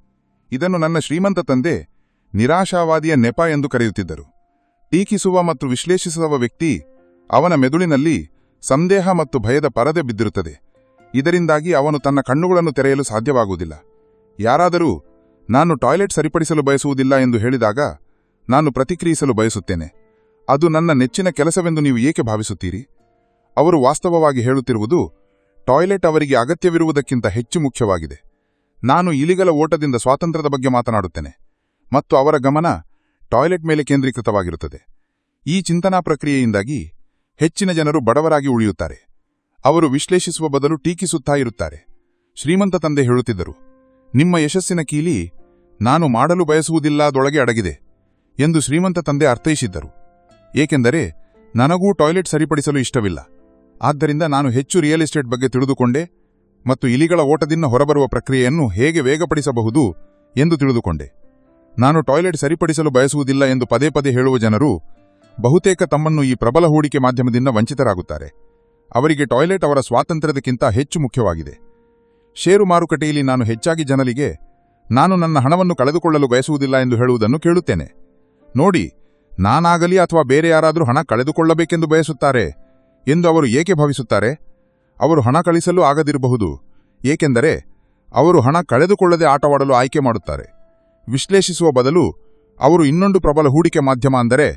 ಇದನ್ನು ನನ್ನ ಶ್ರೀಮಂತ ತಂದೆ ನಿರಾಶಾವಾದಿಯ ನೆಪ ಎಂದು ಕರೆಯುತ್ತಿದ್ದರು. ಟೀಕಿಸುವ ಮತ್ತು ವಿಶ್ಲೇಷಿಸುವ ವ್ಯಕ್ತಿ ಅವನ ಮೆದುಳಿನಲ್ಲಿ ಸಂದೇಹ ಮತ್ತು ಭಯದ ಪರದೆ ಬಿದ್ದಿರುತ್ತದೆ. ಇದರಿಂದಾಗಿ ಅವನು ತನ್ನ ಕಣ್ಣುಗಳನ್ನು ತೆರೆಯಲು ಸಾಧ್ಯವಾಗುವುದಿಲ್ಲ. ಯಾರಾದರೂ, ನಾನು ಟಾಯ್ಲೆಟ್ ಸರಿಪಡಿಸಲು ಬಯಸುವುದಿಲ್ಲ ಎಂದು ಹೇಳಿದಾಗ ನಾನು ಪ್ರತಿಕ್ರಿಯಿಸಲು ಬಯಸುತ್ತೇನೆ. ಅದು ನನ್ನ ನೆಚ್ಚಿನ ಕೆಲಸವೆಂದು ನೀವು ಏಕೆ ಭಾವಿಸುತ್ತೀರಿ? ಅವರು ವಾಸ್ತವವಾಗಿ ಹೇಳುತ್ತಿರುವುದು, ಟಾಯ್ಲೆಟ್ ಅವರಿಗೆ ಅಗತ್ಯವಿರುವುದಕ್ಕಿಂತ ಹೆಚ್ಚು ಮುಖ್ಯವಾಗಿದೆ. ನಾನು ಇಲಿಗಳ ಓಟದಿಂದ ಸ್ವಾತಂತ್ರ್ಯದ ಬಗ್ಗೆ ಮಾತನಾಡುತ್ತೇನೆ, ಮತ್ತು ಅವರ ಗಮನ ಟಾಯ್ಲೆಟ್ ಮೇಲೆ ಕೇಂದ್ರೀಕೃತವಾಗಿರುತ್ತದೆ. ಈ ಚಿಂತನಾ ಪ್ರಕ್ರಿಯೆಯಿಂದಾಗಿ ಹೆಚ್ಚಿನ ಜನರು ಬಡವರಾಗಿ ಉಳಿಯುತ್ತಾರೆ. ಅವರು ವಿಶ್ಲೇಷಿಸುವ ಬದಲು ಟೀಕಿಸುತ್ತಾ ಇರುತ್ತಾರೆ. ಶ್ರೀಮಂತ ತಂದೆ ಹೇಳುತ್ತಿದ್ದರು, ನಿಮ್ಮ ಯಶಸ್ಸಿನ ಕೀಲಿ ನಾನು ಮಾಡಲು ಬಯಸುವುದಿಲ್ಲದೊಳಗೆ ಅಡಗಿದೆ ಎಂದು ಶ್ರೀಮಂತ ತಂದೆ ಅರ್ಥೈಸಿದ್ದರು. ಏಕೆಂದರೆ ನನಗೂ ಟಾಯ್ಲೆಟ್ ಸರಿಪಡಿಸಲು ಇಷ್ಟವಿಲ್ಲ. ಆದ್ದರಿಂದ ನಾನು ಹೆಚ್ಚು ರಿಯಲ್ ಎಸ್ಟೇಟ್ ಬಗ್ಗೆ ತಿಳಿದುಕೊಂಡೆ ಮತ್ತು ಇಲಿಗಳ ಓಟದಿಂದ ಹೊರಬರುವ ಪ್ರಕ್ರಿಯೆಯನ್ನು ಹೇಗೆ ವೇಗಪಡಿಸಬಹುದು ಎಂದು ತಿಳಿದುಕೊಂಡೆ. ನಾನು ಟಾಯ್ಲೆಟ್ ಸರಿಪಡಿಸಲು ಬಯಸುವುದಿಲ್ಲ ಎಂದು ಪದೇ ಪದೇ ಹೇಳುವ ಜನರು ಬಹುತೇಕ ತಮ್ಮನ್ನು ಈ ಪ್ರಬಲ ಹೂಡಿಕೆ ಮಾಧ್ಯಮದಿಂದ ವಂಚಿತರಾಗುತ್ತಾರೆ. ಅವರಿಗೆ ಟಾಯ್ಲೆಟ್ ಅವರ ಸ್ವಾತಂತ್ರ್ಯದಕ್ಕಿಂತ ಹೆಚ್ಚು ಮುಖ್ಯವಾಗಿದೆ. ಷೇರು ಮಾರುಕಟ್ಟೆಯಲ್ಲಿ ನಾನು ಹೆಚ್ಚಾಗಿ ಜನರಿಗೆ ನಾನು ನನ್ನ ಹಣವನ್ನು ಕಳೆದುಕೊಳ್ಳಲು ಬಯಸುವುದಿಲ್ಲ ಎಂದು ಹೇಳುವುದನ್ನು ಕೇಳುತ್ತೇನೆ. ನೋಡಿ, ನಾನಾಗಲಿ ಅಥವಾ ಬೇರೆ ಯಾರಾದರೂ ಹಣ ಕಳೆದುಕೊಳ್ಳಬೇಕೆಂದು ಬಯಸುತ್ತಾರೆ. ಎಂದು ಅವರು ಏಕೆ ಭಾವಿಸುತ್ತಾರೆ? ಅವರು ಹಣ ಕಳಿಸಲು ಆಗದಿರಬಹುದು, ಏಕೆಂದರೆ ಅವರು ಹಣ ಕಳೆದುಕೊಳ್ಳದೆ ಆಟವಾಡಲು ಆಯ್ಕೆ ಮಾಡುತ್ತಾರೆ. ವಿಶ್ಲೇಷಿಸುವ ಬದಲು ಅವರು ಇನ್ನೊಂದು ಪ್ರಬಲ ಹೂಡಿಕೆ ಮಾಧ್ಯಮ ಅಂದರೆ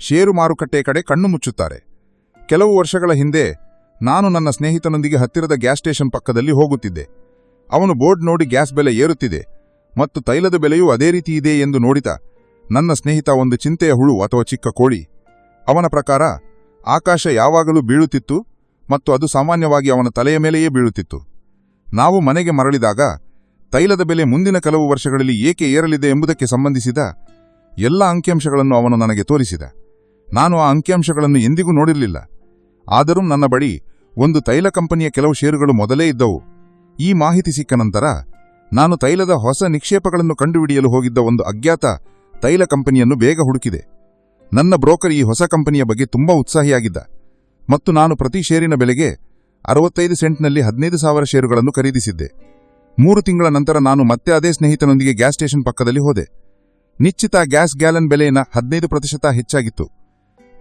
ಷೇರು ಮಾರುಕಟ್ಟೆ ಕಡೆ ಕಣ್ಣು ಮುಚ್ಚುತ್ತಾರೆ. ಕೆಲವು ವರ್ಷಗಳ ಹಿಂದೆ ನಾನು ನನ್ನ ಸ್ನೇಹಿತನೊಂದಿಗೆ ಹತ್ತಿರದ ಗ್ಯಾಸ್ ಸ್ಟೇಷನ್ ಪಕ್ಕದಲ್ಲಿ ಹೋಗುತ್ತಿದ್ದೆ. ಅವನು ಬೋರ್ಡ್ ನೋಡಿ ಗ್ಯಾಸ್ ಬೆಲೆ ಏರುತ್ತಿದೆ ಮತ್ತು ತೈಲದ ಬೆಲೆಯೂ ಅದೇ ರೀತಿ ಇದೆ ಎಂದು ನೋಡಿದ ನನ್ನ ಸ್ನೇಹಿತ ಒಂದು ಚಿಂತೆಯ ಹುಳು ಅಥವಾ ಚಿಕ್ಕ ಕೋಳಿ. ಅವನ ಪ್ರಕಾರ ಆಕಾಶ ಯಾವಾಗಲೂ ಬೀಳುತ್ತಿತ್ತು ಮತ್ತು ಅದು ಸಾಮಾನ್ಯವಾಗಿ ಅವನ ತಲೆಯ ಮೇಲೆಯೇ ಬೀಳುತ್ತಿತ್ತು. ನಾವು ಮನೆಗೆ ಮರಳಿದಾಗ ತೈಲದ ಬೆಲೆ ಮುಂದಿನ ಕೆಲವು ವರ್ಷಗಳಲ್ಲಿ ಏಕೆ ಏರಲಿದೆ ಎಂಬುದಕ್ಕೆ ಸಂಬಂಧಿಸಿದ ಎಲ್ಲ ಅಂಕಿಅಂಶಗಳನ್ನು ಅವನು ನನಗೆ ತೋರಿಸಿದ. ನಾನು ಆ ಅಂಕಿಅಂಶಗಳನ್ನು ಎಂದಿಗೂ ನೋಡಿರಲಿಲ್ಲ. ಆದರೂ ನನ್ನ ಬಳಿ ಒಂದು ತೈಲ ಕಂಪನಿಯ ಕೆಲವು ಷೇರುಗಳು ಮೊದಲೇ ಇದ್ದವು. ಈ ಮಾಹಿತಿ ಸಿಕ್ಕ ನಂತರ ನಾನು ತೈಲದ ಹೊಸ ನಿಕ್ಷೇಪಗಳನ್ನು ಕಂಡುಹಿಡಿಯಲು ಹೋಗಿದ್ದ ಒಂದು ಅಜ್ಞಾತ ತೈಲ ಕಂಪನಿಯನ್ನು ಬೇಗ ಹುಡುಕಿದೆ. ನನ್ನ ಬ್ರೋಕರ್ ಈ ಹೊಸ ಕಂಪನಿಯ ಬಗ್ಗೆ ತುಂಬಾ ಉತ್ಸಾಹಿಯಾಗಿದ್ದ ಮತ್ತು ನಾನು ಪ್ರತಿ ಷೇರಿನ ಬೆಲೆಗೆ ಅರವತ್ತೈದು ಸೆಂಟ್ನಲ್ಲಿ ಹದಿನೈದು ಸಾವಿರ ಷೇರುಗಳನ್ನು ಖರೀದಿಸಿದ್ದೆ. ಮೂರು ತಿಂಗಳ ನಂತರ ನಾನು ಮತ್ತೆ ಅದೇ ಸ್ನೇಹಿತನೊಂದಿಗೆ ಗ್ಯಾಸ್ ಸ್ಟೇಷನ್ ಪಕ್ಕದಲ್ಲಿ ಹೋದೆ. ನಿಶ್ಚಿತ ಗ್ಯಾಸ್ ಗ್ಯಾಲನ್ ಬೆಲೆಯನ್ನ ಹದಿನೈದು ಪ್ರತಿಶತ ಹೆಚ್ಚಾಗಿತ್ತು.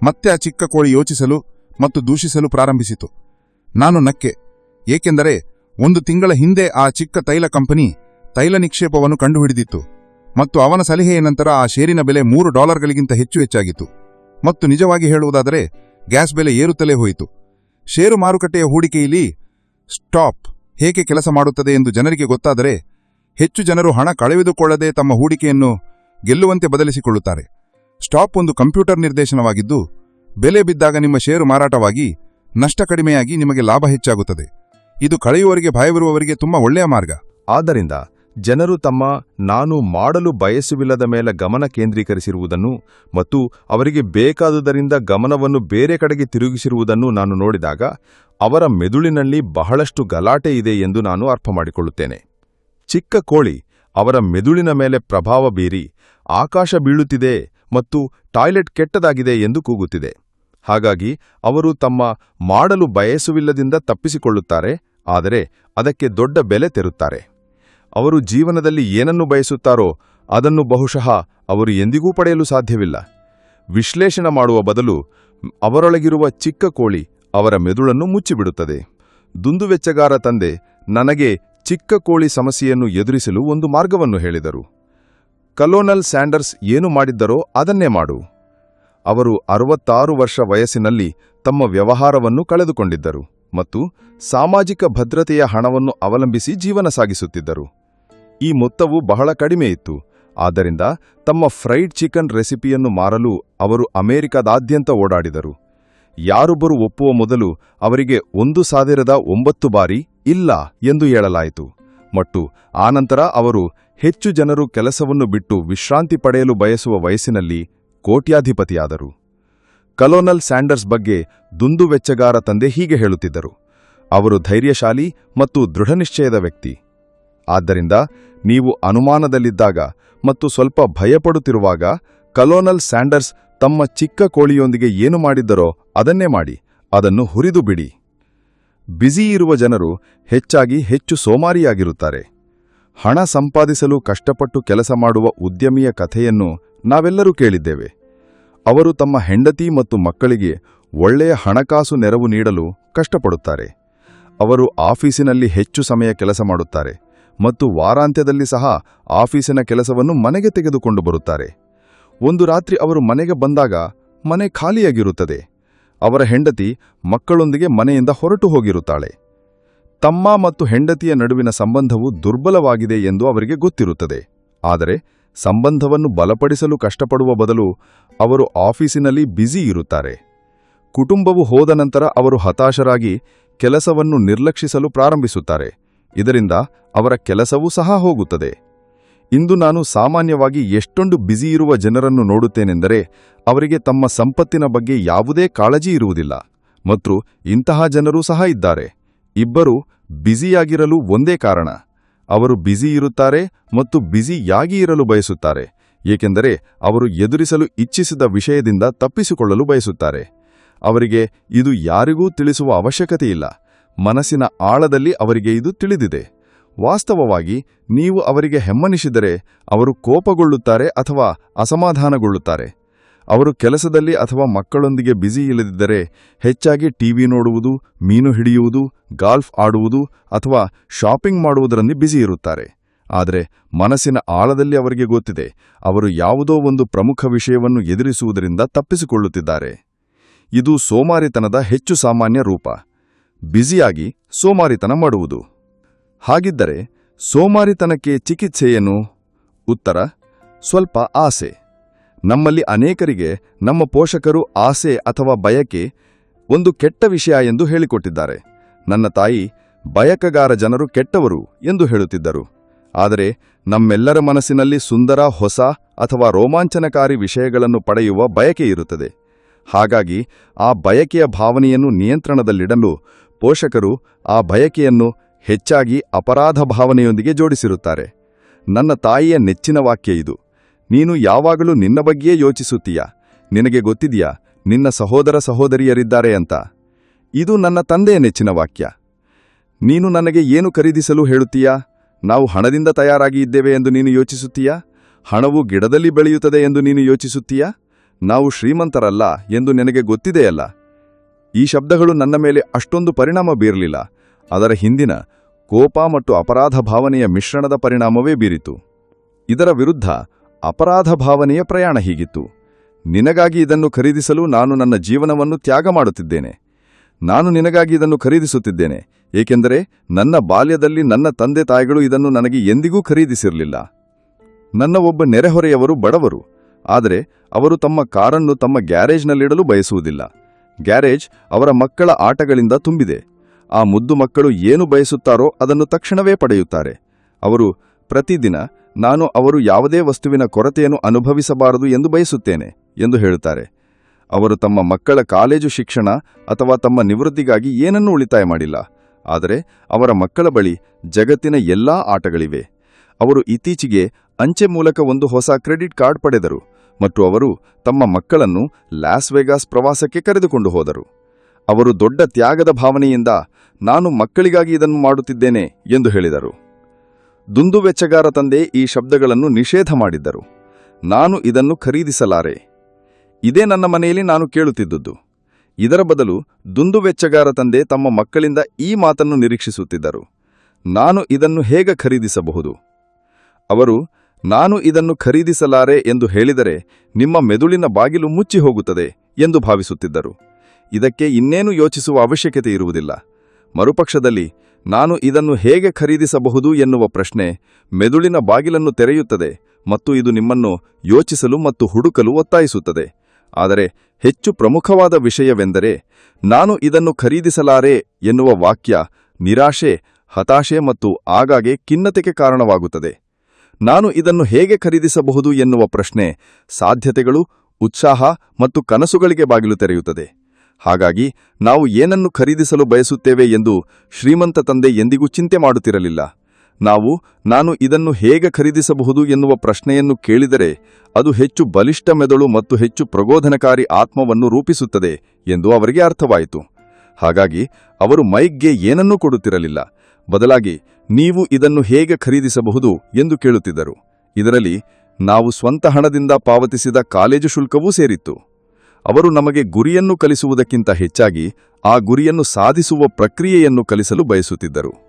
ಮತ್ತೆ ಆ ಚಿಕ್ಕ ಕೋಳಿ ಯೋಚಿಸಲು ಮತ್ತು ದೂಷಿಸಲು ಪ್ರಾರಂಭಿಸಿತು. ನಾನು ನಕ್ಕೆ, ಏಕೆಂದರೆ ಒಂದು ತಿಂಗಳ ಹಿಂದೆ ಆ ಚಿಕ್ಕ ತೈಲ ಕಂಪನಿ ತೈಲ ನಿಕ್ಷೇಪವನ್ನು ಕಂಡುಹಿಡಿದಿತ್ತು. ಮತ್ತು ಅವನ ಸಲಹೆಯ ನಂತರ ಆ ಷೇರಿನ ಬೆಲೆ ಮೂರು ಡಾಲರ್ಗಳಿಗಿಂತ ಹೆಚ್ಚು ಹೆಚ್ಚಾಗಿತ್ತು. ಮತ್ತು ನಿಜವಾಗಿ ಹೇಳುವುದಾದರೆ, ಗ್ಯಾಸ್ ಬೆಲೆ ಏರುತ್ತಲೇ ಹೋಯಿತು. ಷೇರು ಮಾರುಕಟ್ಟೆಯ ಹೂಡಿಕೆಯಲ್ಲಿ ಸ್ಟಾಪ್ ಹೇಗೆ ಕೆಲಸ ಮಾಡುತ್ತದೆ ಎಂದು ಜನರಿಗೆ ಗೊತ್ತಾದರೆ, ಹೆಚ್ಚು ಜನರು ಹಣ ಕಳೆದುಕೊಳ್ಳದೆ ತಮ್ಮ ಹೂಡಿಕೆಯನ್ನು ಗೆಲ್ಲುವಂತೆ ಬದಲಿಸಿಕೊಳ್ಳುತ್ತಾರೆ. ಸ್ಟಾಪ್ ಒಂದು ಕಂಪ್ಯೂಟರ್ ನಿರ್ದೇಶನವಾಗಿದ್ದು, ಬೆಲೆ ಬಿದ್ದಾಗ ನಿಮ್ಮ ಷೇರು ಮಾರಾಟವಾಗಿ ನಷ್ಟ ಕಡಿಮೆಯಾಗಿ ನಿಮಗೆ ಲಾಭ ಹೆಚ್ಚಾಗುತ್ತದೆ. ಇದು ಕಳೆಯುವವರಿಗೆ ಭಯವಿರುವವರಿಗೆ ತುಂಬಾ ಒಳ್ಳೆಯ ಮಾರ್ಗ. ಆದ್ದರಿಂದ ಜನರು ತಮ್ಮ ನಾನು ಮಾಡಲು ಬಯಸುವಿಲ್ಲದ ಮೇಲೆ ಗಮನ ಕೇಂದ್ರೀಕರಿಸಿರುವುದನ್ನು ಮತ್ತು ಅವರಿಗೆ ಬೇಕಾದುದರಿಂದ ಗಮನವನ್ನು ಬೇರೆ ಕಡೆಗೆ ತಿರುಗಿಸಿರುವುದನ್ನು ನಾನು ನೋಡಿದಾಗ ಅವರ ಮೆದುಳಿನಲ್ಲಿ ಬಹಳಷ್ಟು ಗಲಾಟೆ ಇದೆ ಎಂದು ನಾನು ಅರ್ಥಮಾಡಿಕೊಳ್ಳುತ್ತೇನೆ. ಚಿಕ್ಕ ಕೋಳಿ ಅವರ ಮೆದುಳಿನ ಮೇಲೆ ಪ್ರಭಾವ ಬೀರಿ ಆಕಾಶ ಬೀಳುತ್ತಿದೆ ಮತ್ತು ಟಾಯ್ಲೆಟ್ ಕೆಟ್ಟದಾಗಿದೆ ಎಂದು ಕೂಗುತ್ತಿದೆ. ಹಾಗಾಗಿ ಅವರು ತಮ್ಮ ಮಾಡಲು ಬಯಸುವಿಲ್ಲದಿಂದ ತಪ್ಪಿಸಿಕೊಳ್ಳುತ್ತಾರೆ, ಆದರೆ ಅದಕ್ಕೆ ದೊಡ್ಡ ಬೆಲೆ ತೆರುತ್ತಾರೆ. ಅವರು ಜೀವನದಲ್ಲಿ ಏನನ್ನು ಬಯಸುತ್ತಾರೋ ಅದನ್ನು ಬಹುಶಃ ಅವರು ಎಂದಿಗೂ ಪಡೆಯಲು ಸಾಧ್ಯವಿಲ್ಲ. ವಿಶ್ಲೇಷಣೆ ಮಾಡುವ ಬದಲು ಅವರೊಳಗಿರುವ ಚಿಕ್ಕ ಕೋಳಿ ಅವರ ಮೆದುಳನ್ನು ಮುಚ್ಚಿಬಿಡುತ್ತದೆ. ದುಂದುವೆಚ್ಚಗಾರ ತಂದೆ ನನಗೆ ಚಿಕ್ಕ ಕೋಳಿ ಸಮಸ್ಯೆಯನ್ನು ಎದುರಿಸಲು ಒಂದು ಮಾರ್ಗವನ್ನು ಹೇಳಿದರು. ಕಲೋನಲ್ ಸ್ಯಾಂಡರ್ಸ್ ಏನು ಮಾಡಿದ್ದರೋ ಅದನ್ನೇ ಮಾಡು. ಅವರು ಅರವತ್ತಾರು ವರ್ಷ ವಯಸ್ಸಿನಲ್ಲಿ ತಮ್ಮ ವ್ಯವಹಾರವನ್ನು ಕಳೆದುಕೊಂಡಿದ್ದರು. ಮತ್ತು ಸಾಮಾಜಿಕ ಭದ್ರತೆಯ ಹಣವನ್ನು ಅವಲಂಬಿಸಿ ಜೀವನ ಸಾಗಿಸುತ್ತಿದ್ದರು. ಈ ಮೊತ್ತವು ಬಹಳ ಕಡಿಮೆ ಇತ್ತು. ಆದ್ದರಿಂದ ತಮ್ಮ ಫ್ರೈಡ್ ಚಿಕನ್ ರೆಸಿಪಿಯನ್ನು ಮಾರಲು ಅವರು ಅಮೆರಿಕದಾದ್ಯಂತ ಓಡಾಡಿದರು. ಯಾರೊಬ್ಬರು ಒಪ್ಪುವ ಮೊದಲು ಅವರಿಗೆ ಒಂದು ಸಾವಿರದ ಒಂಬತ್ತು ಬಾರಿ ಇಲ್ಲ ಎಂದು ಹೇಳಲಾಯಿತು. ಮತ್ತು ಆನಂತರ ಅವರು ಹೆಚ್ಚು ಜನರು ಕೆಲಸವನ್ನು ಬಿಟ್ಟು ವಿಶ್ರಾಂತಿ ಪಡೆಯಲು ಬಯಸುವ ವಯಸ್ಸಿನಲ್ಲಿ ಕೋಟ್ಯಾಧಿಪತಿಯಾದರು. ಕಲೋನಲ್ ಸ್ಯಾಂಡರ್ಸ್ ಬಗ್ಗೆ ದುಂದುವೆಚ್ಚಗಾರ ತಂದೆ ಹೀಗೆ ಹೇಳುತ್ತಿದ್ದರು. ಅವರು ಧೈರ್ಯಶಾಲಿ ಮತ್ತು ದೃಢನಿಶ್ಚಯದ ವ್ಯಕ್ತಿ. ಆದ್ದರಿಂದ ನೀವು ಅನುಮಾನದಲ್ಲಿದ್ದಾಗ ಮತ್ತು ಸ್ವಲ್ಪ ಭಯಪಡುತ್ತಿರುವಾಗ ಕಲೋನಲ್ ಸ್ಯಾಂಡರ್ಸ್ ತಮ್ಮ ಚಿಕ್ಕ ಕೋಳಿಯೊಂದಿಗೆ ಏನು ಮಾಡಿದ್ದರೋ ಅದನ್ನೇ ಮಾಡಿ, ಅದನ್ನು ಹುರಿದು ಬಿಡಿ. ಬ್ಯುಸಿ ಇರುವ ಜನರು ಹೆಚ್ಚಾಗಿ ಹೆಚ್ಚು ಸೋಮಾರಿಯಾಗಿರುತ್ತಾರೆ. ಹಣ ಸಂಪಾದಿಸಲು ಕಷ್ಟಪಟ್ಟು ಕೆಲಸ ಮಾಡುವ ಉದ್ಯಮಿಯ ಕಥೆಯನ್ನು ನಾವೆಲ್ಲರೂ ಕೇಳಿದ್ದೇವೆ. ಅವರು ತಮ್ಮ ಹೆಂಡತಿ ಮತ್ತು ಮಕ್ಕಳಿಗೆ ಒಳ್ಳೆಯ ಹಣಕಾಸು ನೆರವು ನೀಡಲು ಕಷ್ಟಪಡುತ್ತಾರೆ. ಅವರು ಆಫೀಸಿನಲ್ಲಿ ಹೆಚ್ಚು ಸಮಯ ಕೆಲಸ ಮಾಡುತ್ತಾರೆ ಮತ್ತು ವಾರಾಂತ್ಯದಲ್ಲಿ ಸಹ ಆಫೀಸಿನ ಕೆಲಸವನ್ನು ಮನೆಗೆ ತೆಗೆದುಕೊಂಡು ಬರುತ್ತಾರೆ. ಒಂದು ರಾತ್ರಿ ಅವರು ಮನೆಗೆ ಬಂದಾಗ ಮನೆ ಖಾಲಿಯಾಗಿರುತ್ತದೆ. ಅವರ ಹೆಂಡತಿ ಮಕ್ಕಳೊಂದಿಗೆ ಮನೆಯಿಂದ ಹೊರಟು ಹೋಗಿರುತ್ತಾಳೆ. ತಮ್ಮ ಮತ್ತು ಹೆಂಡತಿಯ ನಡುವಿನ ಸಂಬಂಧವು ದುರ್ಬಲವಾಗಿದೆ ಎಂದು ಅವರಿಗೆ ಗೊತ್ತಿರುತ್ತದೆ. ಆದರೆ ಸಂಬಂಧವನ್ನು ಬಲಪಡಿಸಲು ಕಷ್ಟಪಡುವ ಬದಲು ಅವರು ಆಫೀಸಿನಲ್ಲಿ ಬ್ಯುಸಿ ಇರುತ್ತಾರೆ. ಕುಟುಂಬವು ಹೋದ ನಂತರ ಅವರು ಹತಾಶರಾಗಿ ಕೆಲಸವನ್ನು ನಿರ್ಲಕ್ಷಿಸಲು ಪ್ರಾರಂಭಿಸುತ್ತಾರೆ. ಇದರಿಂದ ಅವರ ಕೆಲಸವೂ ಸಹ ಹೋಗುತ್ತದೆ. ಇಂದು ನಾನು ಸಾಮಾನ್ಯವಾಗಿ ಎಷ್ಟೊಂದು ಬ್ಯುಸಿ ಇರುವ ಜನರನ್ನು ನೋಡುತ್ತೇನೆಂದರೆ ಅವರಿಗೆ ತಮ್ಮ ಸಂಪತ್ತಿನ ಬಗ್ಗೆ ಯಾವುದೇ ಕಾಳಜಿ ಇರುವುದಿಲ್ಲ. ಮತ್ತು ಇಂತಹ ಜನರೂ ಸಹ ಇದ್ದಾರೆ. ಇಬ್ಬರು ಬ್ಯುಸಿಯಾಗಿರಲು ಒಂದೇ ಕಾರಣ. ಅವರು ಬ್ಯುಸಿ ಇರುತ್ತಾರೆ ಮತ್ತು ಬ್ಯುಸಿಯಾಗಿ ಇರಲು ಬಯಸುತ್ತಾರೆ, ಏಕೆಂದರೆ ಅವರು ಎದುರಿಸಲು ಇಚ್ಛಿಸಿದ ವಿಷಯದಿಂದ ತಪ್ಪಿಸಿಕೊಳ್ಳಲು ಬಯಸುತ್ತಾರೆ. ಅವರಿಗೆ ಇದು ಯಾರಿಗೂ ತಿಳಿಸುವ ಅವಶ್ಯಕತೆಯಿಲ್ಲ. ಮನಸ್ಸಿನ ಆಳದಲ್ಲಿ ಅವರಿಗೆ ಇದು ತಿಳಿದಿದೆ. ವಾಸ್ತವವಾಗಿ ನೀವು ಅವರಿಗೆ ಹೆಮ್ಮನಿಸಿದರೆ ಅವರು ಕೋಪಗೊಳ್ಳುತ್ತಾರೆ ಅಥವಾ ಅಸಮಾಧಾನಗೊಳ್ಳುತ್ತಾರೆ. ಅವರು ಕೆಲಸದಲ್ಲಿ ಅಥವಾ ಮಕ್ಕಳೊಂದಿಗೆ ಬ್ಯುಸಿ ಇಲ್ಲದಿದ್ದರೆ ಹೆಚ್ಚಾಗಿ ಟಿವಿ ನೋಡುವುದು, ಮೀನು ಹಿಡಿಯುವುದು, ಗಾಲ್ಫ್ ಆಡುವುದು ಅಥವಾ ಶಾಪಿಂಗ್ ಮಾಡುವುದರಲ್ಲಿ ಬ್ಯುಸಿ ಇರುತ್ತಾರೆ. ಆದರೆ ಮನಸ್ಸಿನ ಆಳದಲ್ಲಿ ಅವರಿಗೆ ಗೊತ್ತಿದೆ, ಅವರು ಯಾವುದೋ ಒಂದು ಪ್ರಮುಖ ವಿಷಯವನ್ನು ಎದುರಿಸುವುದರಿಂದ ತಪ್ಪಿಸಿಕೊಳ್ಳುತ್ತಿದ್ದಾರೆ. ಇದು ಸೋಮಾರಿತನದ ಹೆಚ್ಚು ಸಾಮಾನ್ಯ ರೂಪ. ಬ್ಯುಸಿಯಾಗಿ ಸೋಮಾರಿತನ ಮಾಡುವುದು. ಹಾಗಿದ್ದರೆ ಸೋಮಾರಿತನಕ್ಕೆ ಚಿಕಿತ್ಸೆಯೇನು ಉತ್ತರ, ಸ್ವಲ್ಪ ಆಸೆ. ನಮ್ಮಲ್ಲಿ ಅನೇಕರಿಗೆ ನಮ್ಮ ಪೋಷಕರು ಆಸೆ ಅಥವಾ ಬಯಕೆ ಒಂದು ಕೆಟ್ಟ ವಿಷಯ ಎಂದು ಹೇಳಿಕೊಟ್ಟಿದ್ದಾರೆ. ನನ್ನ ತಾಯಿ ಬಯಕಗಾರ ಜನರು ಕೆಟ್ಟವರು ಎಂದು ಹೇಳುತ್ತಿದ್ದರು. ಆದರೆ ನಮ್ಮೆಲ್ಲರ ಮನಸ್ಸಿನಲ್ಲಿ ಸುಂದರ, ಹೊಸ ಅಥವಾ ರೋಮಾಂಚನಕಾರಿ ವಿಷಯಗಳನ್ನು ಪಡೆಯುವ ಬಯಕೆ ಇರುತ್ತದೆ. ಹಾಗಾಗಿ ಆ ಬಯಕೆಯ ಭಾವನೆಯನ್ನು ನಿಯಂತ್ರಣದಲ್ಲಿಡಲು ಪೋಷಕರು ಆ ಬಯಕೆಯನ್ನು ಹೆಚ್ಚಾಗಿ ಅಪರಾಧ ಭಾವನೆಯೊಂದಿಗೆ ಜೋಡಿಸಿರುತ್ತಾರೆ. ನನ್ನ ತಾಯಿಯ ನೆಚ್ಚಿನ ವಾಕ್ಯ ಇದು. ನೀನು ಯಾವಾಗಲೂ ನಿನ್ನ ಬಗ್ಗೆಯೇ ಯೋಚಿಸುತ್ತೀಯ? ನಿನಗೆ ಗೊತ್ತಿದೆಯಾ, ನಿನ್ನ ಸಹೋದರ ಸಹೋದರಿಯರಿದ್ದಾರೆ ಅಂತ? ಇದು ನನ್ನ ತಂದೆಯ ನೆಚ್ಚಿನ ವಾಕ್ಯ. ನೀನು ನನಗೆ ಏನು ಖರೀದಿಸಲು ಹೇಳುತ್ತೀಯಾ? ನಾವು ಹಣದಿಂದ ತಯಾರಾಗಿ ಇದ್ದೇವೆ ಎಂದು ನೀನು ಯೋಚಿಸುತ್ತೀಯಾ? ಹಣವು ಗಿಡದಲ್ಲಿ ಬೆಳೆಯುತ್ತದೆ ಎಂದು ನೀನು ಯೋಚಿಸುತ್ತೀಯಾ? ನಾವು ಶ್ರೀಮಂತರಲ್ಲ ಎಂದು ನಿನಗೆ ಗೊತ್ತಿದೆಯಲ್ಲ? ಈ ಶಬ್ದಗಳು ನನ್ನ ಮೇಲೆ ಅಷ್ಟೊಂದು ಪರಿಣಾಮ ಬೀರಲಿಲ್ಲ. ಅದರ ಹಿಂದಿನ ಕೋಪ ಮತ್ತು ಅಪರಾಧ ಭಾವನೆಯ ಮಿಶ್ರಣದ ಪರಿಣಾಮವೇ ಬೀರಿತು. ಇದರ ವಿರುದ್ಧ ಅಪರಾಧ ಭಾವನೆಯ ಪ್ರಯಾಣ ಹೀಗಿತ್ತು. ನಿನಗಾಗಿ ಇದನ್ನು ಖರೀದಿಸಲು ನಾನು ನನ್ನ ಜೀವನವನ್ನು ತ್ಯಾಗ ಮಾಡುತ್ತಿದ್ದೇನೆ. ನಾನು ನಿನಗಾಗಿ ಇದನ್ನು ಖರೀದಿಸುತ್ತಿದ್ದೇನೆ, ಏಕೆಂದರೆ ನನ್ನ ಬಾಲ್ಯದಲ್ಲಿ ನನ್ನ ತಂದೆ ತಾಯಿಗಳು ಇದನ್ನು ನನಗೆ ಎಂದಿಗೂ ಖರೀದಿಸಿರಲಿಲ್ಲ. ನನ್ನ ಒಬ್ಬ ನೆರೆಹೊರೆಯವರು ಬಡವರು, ಆದರೆ ಅವರು ತಮ್ಮ ಕಾರನ್ನು ತಮ್ಮ ಗ್ಯಾರೇಜ್ನಲ್ಲಿಡಲು ಬಯಸುವುದಿಲ್ಲ. ಗ್ಯಾರೇಜ್ ಅವರ ಮಕ್ಕಳ ಆಟಗಳಿಂದ ತುಂಬಿದೆ. ಆ ಮುದ್ದು ಮಕ್ಕಳು ಏನು ಬಯಸುತ್ತಾರೋ ಅದನ್ನು ತಕ್ಷಣವೇ ಪಡೆಯುತ್ತಾರೆ. ಅವರು ಪ್ರತಿದಿನ ನಾನು ಅವರು ಯಾವುದೇ ವಸ್ತುವಿನ ಕೊರತೆಯನ್ನು ಅನುಭವಿಸಬಾರದು ಎಂದು ಬಯಸುತ್ತೇನೆ ಎಂದು ಹೇಳುತ್ತಾರೆ. ಅವರು ತಮ್ಮ ಮಕ್ಕಳ ಕಾಲೇಜು ಶಿಕ್ಷಣ ಅಥವಾ ತಮ್ಮ ನಿವೃತ್ತಿಗಾಗಿ ಏನನ್ನೂ ಉಳಿತಾಯ ಮಾಡಿಲ್ಲ. ಆದರೆ ಅವರ ಮಕ್ಕಳ ಬಳಿ ಜಗತ್ತಿನ ಎಲ್ಲಾ ಆಟಗಳಿವೆ. ಅವರು ಇತ್ತೀಚೆಗೆ ಅಂಚೆ ಮೂಲಕ ಒಂದು ಹೊಸ ಕ್ರೆಡಿಟ್ ಕಾರ್ಡ್ ಪಡೆದರು ಮತ್ತು ಅವರು ತಮ್ಮ ಮಕ್ಕಳನ್ನು ಲ್ಯಾಸ್ ವೆಗಾಸ್ ಪ್ರವಾಸಕ್ಕೆ ಕರೆದುಕೊಂಡು ಹೋದರು. ಅವರು ದೊಡ್ಡ ತ್ಯಾಗದ ಭಾವನೆಯಿಂದ, ನಾನು ಮಕ್ಕಳಿಗಾಗಿ ಇದನ್ನು ಮಾಡುತ್ತಿದ್ದೇನೆ ಎಂದು ಹೇಳಿದರು. ದುಂದು ವೆಚ್ಚಗಾರ ತಂದೆ ಈ ಶಬ್ದಗಳನ್ನು ನಿಷೇಧ ಮಾಡಿದ್ದರು. ನಾನು ಇದನ್ನು ಖರೀದಿಸಲಾರೆ. ಇದೇ ನನ್ನ ಮನೆಯಲ್ಲಿ ನಾನು ಕೇಳುತ್ತಿದ್ದುದು. ಇದರ ಬದಲು ದುಂದುವೆಚ್ಚಗಾರ ತಂದೆ ತಮ್ಮ ಮಕ್ಕಳಿಂದ ಈ ಮಾತನ್ನು ನಿರೀಕ್ಷಿಸುತ್ತಿದ್ದರು. ನಾನು ಇದನ್ನು ಹೇಗೆ ಖರೀದಿಸಬಹುದು? ಅವರು, ನಾನು ಇದನ್ನು ಖರೀದಿಸಲಾರೆ ಎಂದು ಹೇಳಿದರೆ ನಿಮ್ಮ ಮೆದುಳಿನ ಬಾಗಿಲು ಮುಚ್ಚಿ ಹೋಗುತ್ತದೆ ಎಂದು ಭಾವಿಸುತ್ತಿದ್ದರು. ಇದಕ್ಕೆ ಇನ್ನೇನು ಯೋಚಿಸುವ ಅವಶ್ಯಕತೆ ಇರುವುದಿಲ್ಲ. ಮರುಪಕ್ಷದಲ್ಲಿ ನಾನು ಇದನ್ನು ಹೇಗೆ ಖರೀದಿಸಬಹುದು ಎನ್ನುವ ಪ್ರಶ್ನೆ ಮೆದುಳಿನ ಬಾಗಿಲನ್ನು ತೆರೆಯುತ್ತದೆ ಮತ್ತು ಇದು ನಿಮ್ಮನ್ನು ಯೋಚಿಸಲು ಮತ್ತು ಹುಡುಕಲು ಒತ್ತಾಯಿಸುತ್ತದೆ. ಆದರೆ ಹೆಚ್ಚು ಪ್ರಮುಖವಾದ ವಿಷಯವೆಂದರೆ ನಾನು ಇದನ್ನು ಖರೀದಿಸಲಾರೆ ಎನ್ನುವ ವಾಕ್ಯ ನಿರಾಶೆ, ಹತಾಶೆ ಮತ್ತು ಆಗಾಗ್ಗೆ ಖಿನ್ನತೆಗೆ ಕಾರಣವಾಗುತ್ತದೆ. ನಾನು ಇದನ್ನು ಹೇಗೆ ಖರೀದಿಸಬಹುದು ಎನ್ನುವ ಪ್ರಶ್ನೆ ಸಾಧ್ಯತೆಗಳು, ಉತ್ಸಾಹ ಮತ್ತು ಕನಸುಗಳಿಗೆ ಬಾಗಿಲು ತೆರೆಯುತ್ತದೆ. ಹಾಗಾಗಿ ನಾವು ಏನನ್ನು ಖರೀದಿಸಲು ಬಯಸುತ್ತೇವೆ ಎಂದು ಶ್ರೀಮಂತ ತಂದೆ ಎಂದಿಗೂ ಚಿಂತೆ ಮಾಡುತ್ತಿರಲಿಲ್ಲ. ನಾವು, ನಾನು ಇದನ್ನು ಹೇಗೆ ಖರೀದಿಸಬಹುದು ಎನ್ನುವ ಪ್ರಶ್ನೆಯನ್ನು ಕೇಳಿದರೆ ಅದು ಹೆಚ್ಚು ಬಲಿಷ್ಠ ಮೆದುಳು ಮತ್ತು ಹೆಚ್ಚು ಪ್ರಬೋಧನಕಾರಿ ಆತ್ಮವನ್ನು ರೂಪಿಸುತ್ತದೆ ಎಂದು ಅವರಿಗೆ ಅರ್ಥವಾಯಿತು. ಹಾಗಾಗಿ ಅವರು ಮೈಕ್ಗೆ ಏನನ್ನೂ ಕೊಡುತ್ತಿರಲಿಲ್ಲ. ಬದಲಾಗಿ ನೀವು ಇದನ್ನು ಹೇಗೆ ಖರೀದಿಸಬಹುದು ಎಂದು ಕೇಳುತ್ತಿದ್ದರು. ಇದರಲ್ಲಿ ನಾವು ಸ್ವಂತ ಹಣದಿಂದ ಪಾವತಿಸಿದ ಕಾಲೇಜು ಶುಲ್ಕವೂ ಸೇರಿತ್ತು. ಅವರು ನಮಗೆ ಗುರಿಯನ್ನು ಕಲಿಸುವುದಕ್ಕಿಂತ ಹೆಚ್ಚಾಗಿ ಆ ಗುರಿಯನ್ನು ಸಾಧಿಸುವ ಪ್ರಕ್ರಿಯೆಯನ್ನು ಕಲಿಸಲು ಬಯಸುತ್ತಿದ್ದರು.